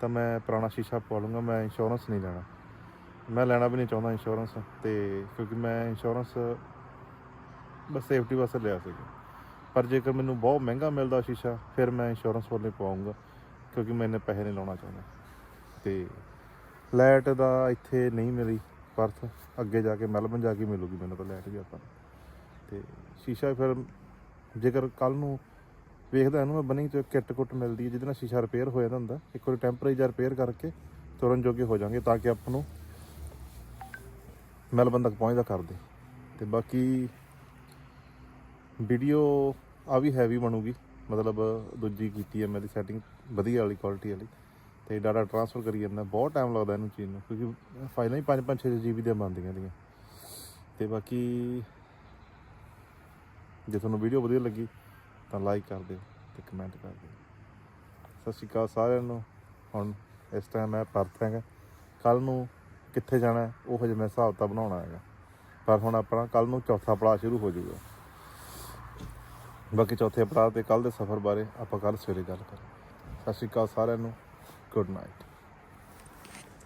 ਤਾਂ ਮੈਂ ਪੁਰਾਣਾ ਸ਼ੀਸ਼ਾ ਪਵਾ ਲੂੰਗਾ, ਮੈਂ ਇੰਸ਼ੋਰੈਂਸ ਨਹੀਂ ਲੈਣਾ। ਮੈਂ ਲੈਣਾ ਵੀ ਨਹੀਂ ਚਾਹੁੰਦਾ ਇੰਸ਼ੋਰੈਂਸ ਤੇ ਕਿਉਂਕਿ ਮੈਂ ਇੰਸ਼ੋਰੈਂਸ ਬਸ ਸੇਫਟੀ ਵਾਸਤੇ ਲਿਆ ਸੀਗਾ ਪਰ ਜੇਕਰ ਮੈਨੂੰ ਬਹੁਤ ਮਹਿੰਗਾ ਮਿਲਦਾ ਸ਼ੀਸ਼ਾ, ਫਿਰ ਮੈਂ ਇੰਸ਼ੋਰੈਂਸ ਵਾਲੇ ਪਾਉਂਗਾ ਕਿਉਂਕਿ ਮੈਂ ਇੰਨੇ ਪੈਸੇ ਨਹੀਂ ਲਾਉਣਾ ਚਾਹੁੰਦਾ। ਤੇ ਲਾਈਟ ਦਾ ਇੱਥੇ ਨਹੀਂ ਮਿਲੀ ਪਰਥ, ਅੱਗੇ ਜਾ ਕੇ ਮੈਲਬਨ ਜਾ ਕੇ ਮਿਲੂਗੀ ਮੈਨੂੰ ਤਾਂ ਲਾਈਟ ਵੀ ਆਪਾਂ ਨੂੰ। ਤੇ ਸ਼ੀਸ਼ਾ ਫਿਰ ਜੇਕਰ ਕੱਲ ਨੂੰ ਵੇਖਦਾ ਇਹਨੂੰ ਮੈਂ ਬਨਿੰਗ ਤੋਂ ਕਿੱਟ ਕੁੱਟ ਮਿਲਦੀ ਹੈ, ਜਿਹਦੇ ਨਾਲ ਸ਼ੀਸ਼ਾ ਰਿਪੇਅਰ ਹੋ ਜਾਂਦਾ ਹੁੰਦਾ। ਇੱਕ ਵਾਰੀ ਟੈਂਪਰੇਰੀ ਰਿਪੇਅਰ ਕਰਕੇ ਤੁਰਨ ਜੋਗੇ ਹੋ ਜਾਣਗੇ ਤਾਂ ਕਿ ਆਪਾਂ ਨੂੰ ਮੈਲਬਨ ਤੱਕ ਪਹੁੰਚਦਾ ਕਰਦੇ ਤੇ ਬਾਕੀ ਵੀਡੀਓ ਆ ਵੀ ਹੈਵੀ ਬਣੂਗੀ। ਮਤਲਬ ਦੂਜੀ ਕੀਤੀ ਹੈ ਮੈਂ ਮੇਰੀ ਸੈਟਿੰਗ ਵਧੀਆ ਵਾਲੀ ਕੁਆਲਿਟੀ ਵਾਲੀ। ਤੇ ਡਾਟਾ ਟਰਾਂਸਫਰ ਕਰੀ ਜਾਂਦਾ ਬਹੁਤ ਟਾਈਮ ਲੱਗਦਾ ਇਹਨੂੰ ਚੀਜ਼ ਨੂੰ, ਕਿਉਂਕਿ ਫਾਈਲਾਂ ਹੀ 5 5 6 ਜੀਬੀ ਦੀਆਂ ਬਣਦੀਆਂ ਇਹਦੀਆਂ। ਤੇ ਬਾਕੀ ਜੇ ਤੁਹਾਨੂੰ ਵੀਡੀਓ ਵਧੀਆ ਲੱਗੀ, ਤਾਂ ਲਾਈਕ ਕਰ ਦਿਓ ਤੇ ਕਮੈਂਟ ਕਰ ਦਿਓ। ਸਤਿ ਸ਼੍ਰੀ ਅਕਾਲ ਸਾਰਿਆਂ ਨੂੰ। ਹੁਣ ਇਸ ਟਾਈਮ ਮੈਂ ਪਰਤ ਹੈਗਾ। ਕੱਲ ਨੂੰ ਕਿੱਥੇ ਜਾਣਾ ਉਹ ਹਜੇ ਮੈਂ ਹਿਸਾਬ ਤਾਂ ਬਣਾਉਣਾ ਹੈਗਾ। ਪਰ ਹੁਣ ਆਪਣਾ ਕੱਲ ਨੂੰ ਚੌਥਾ ਪੜਾਅ ਸ਼ੁਰੂ ਹੋ ਜਾਊਗਾ। ਬਾਕੀ ਚੌਥੇ ਪੜਾਅ ਤੇ ਕੱਲ ਦੇ ਸਫ਼ਰ ਬਾਰੇ ਆਪਾਂ ਕੱਲ ਸਵੇਰੇ ਗੱਲ ਕਰਾਂਗੇ। ਸਤਿ ਸ਼੍ਰੀ ਅਕਾਲ ਸਾਰਿਆਂ ਨੂੰ। Good night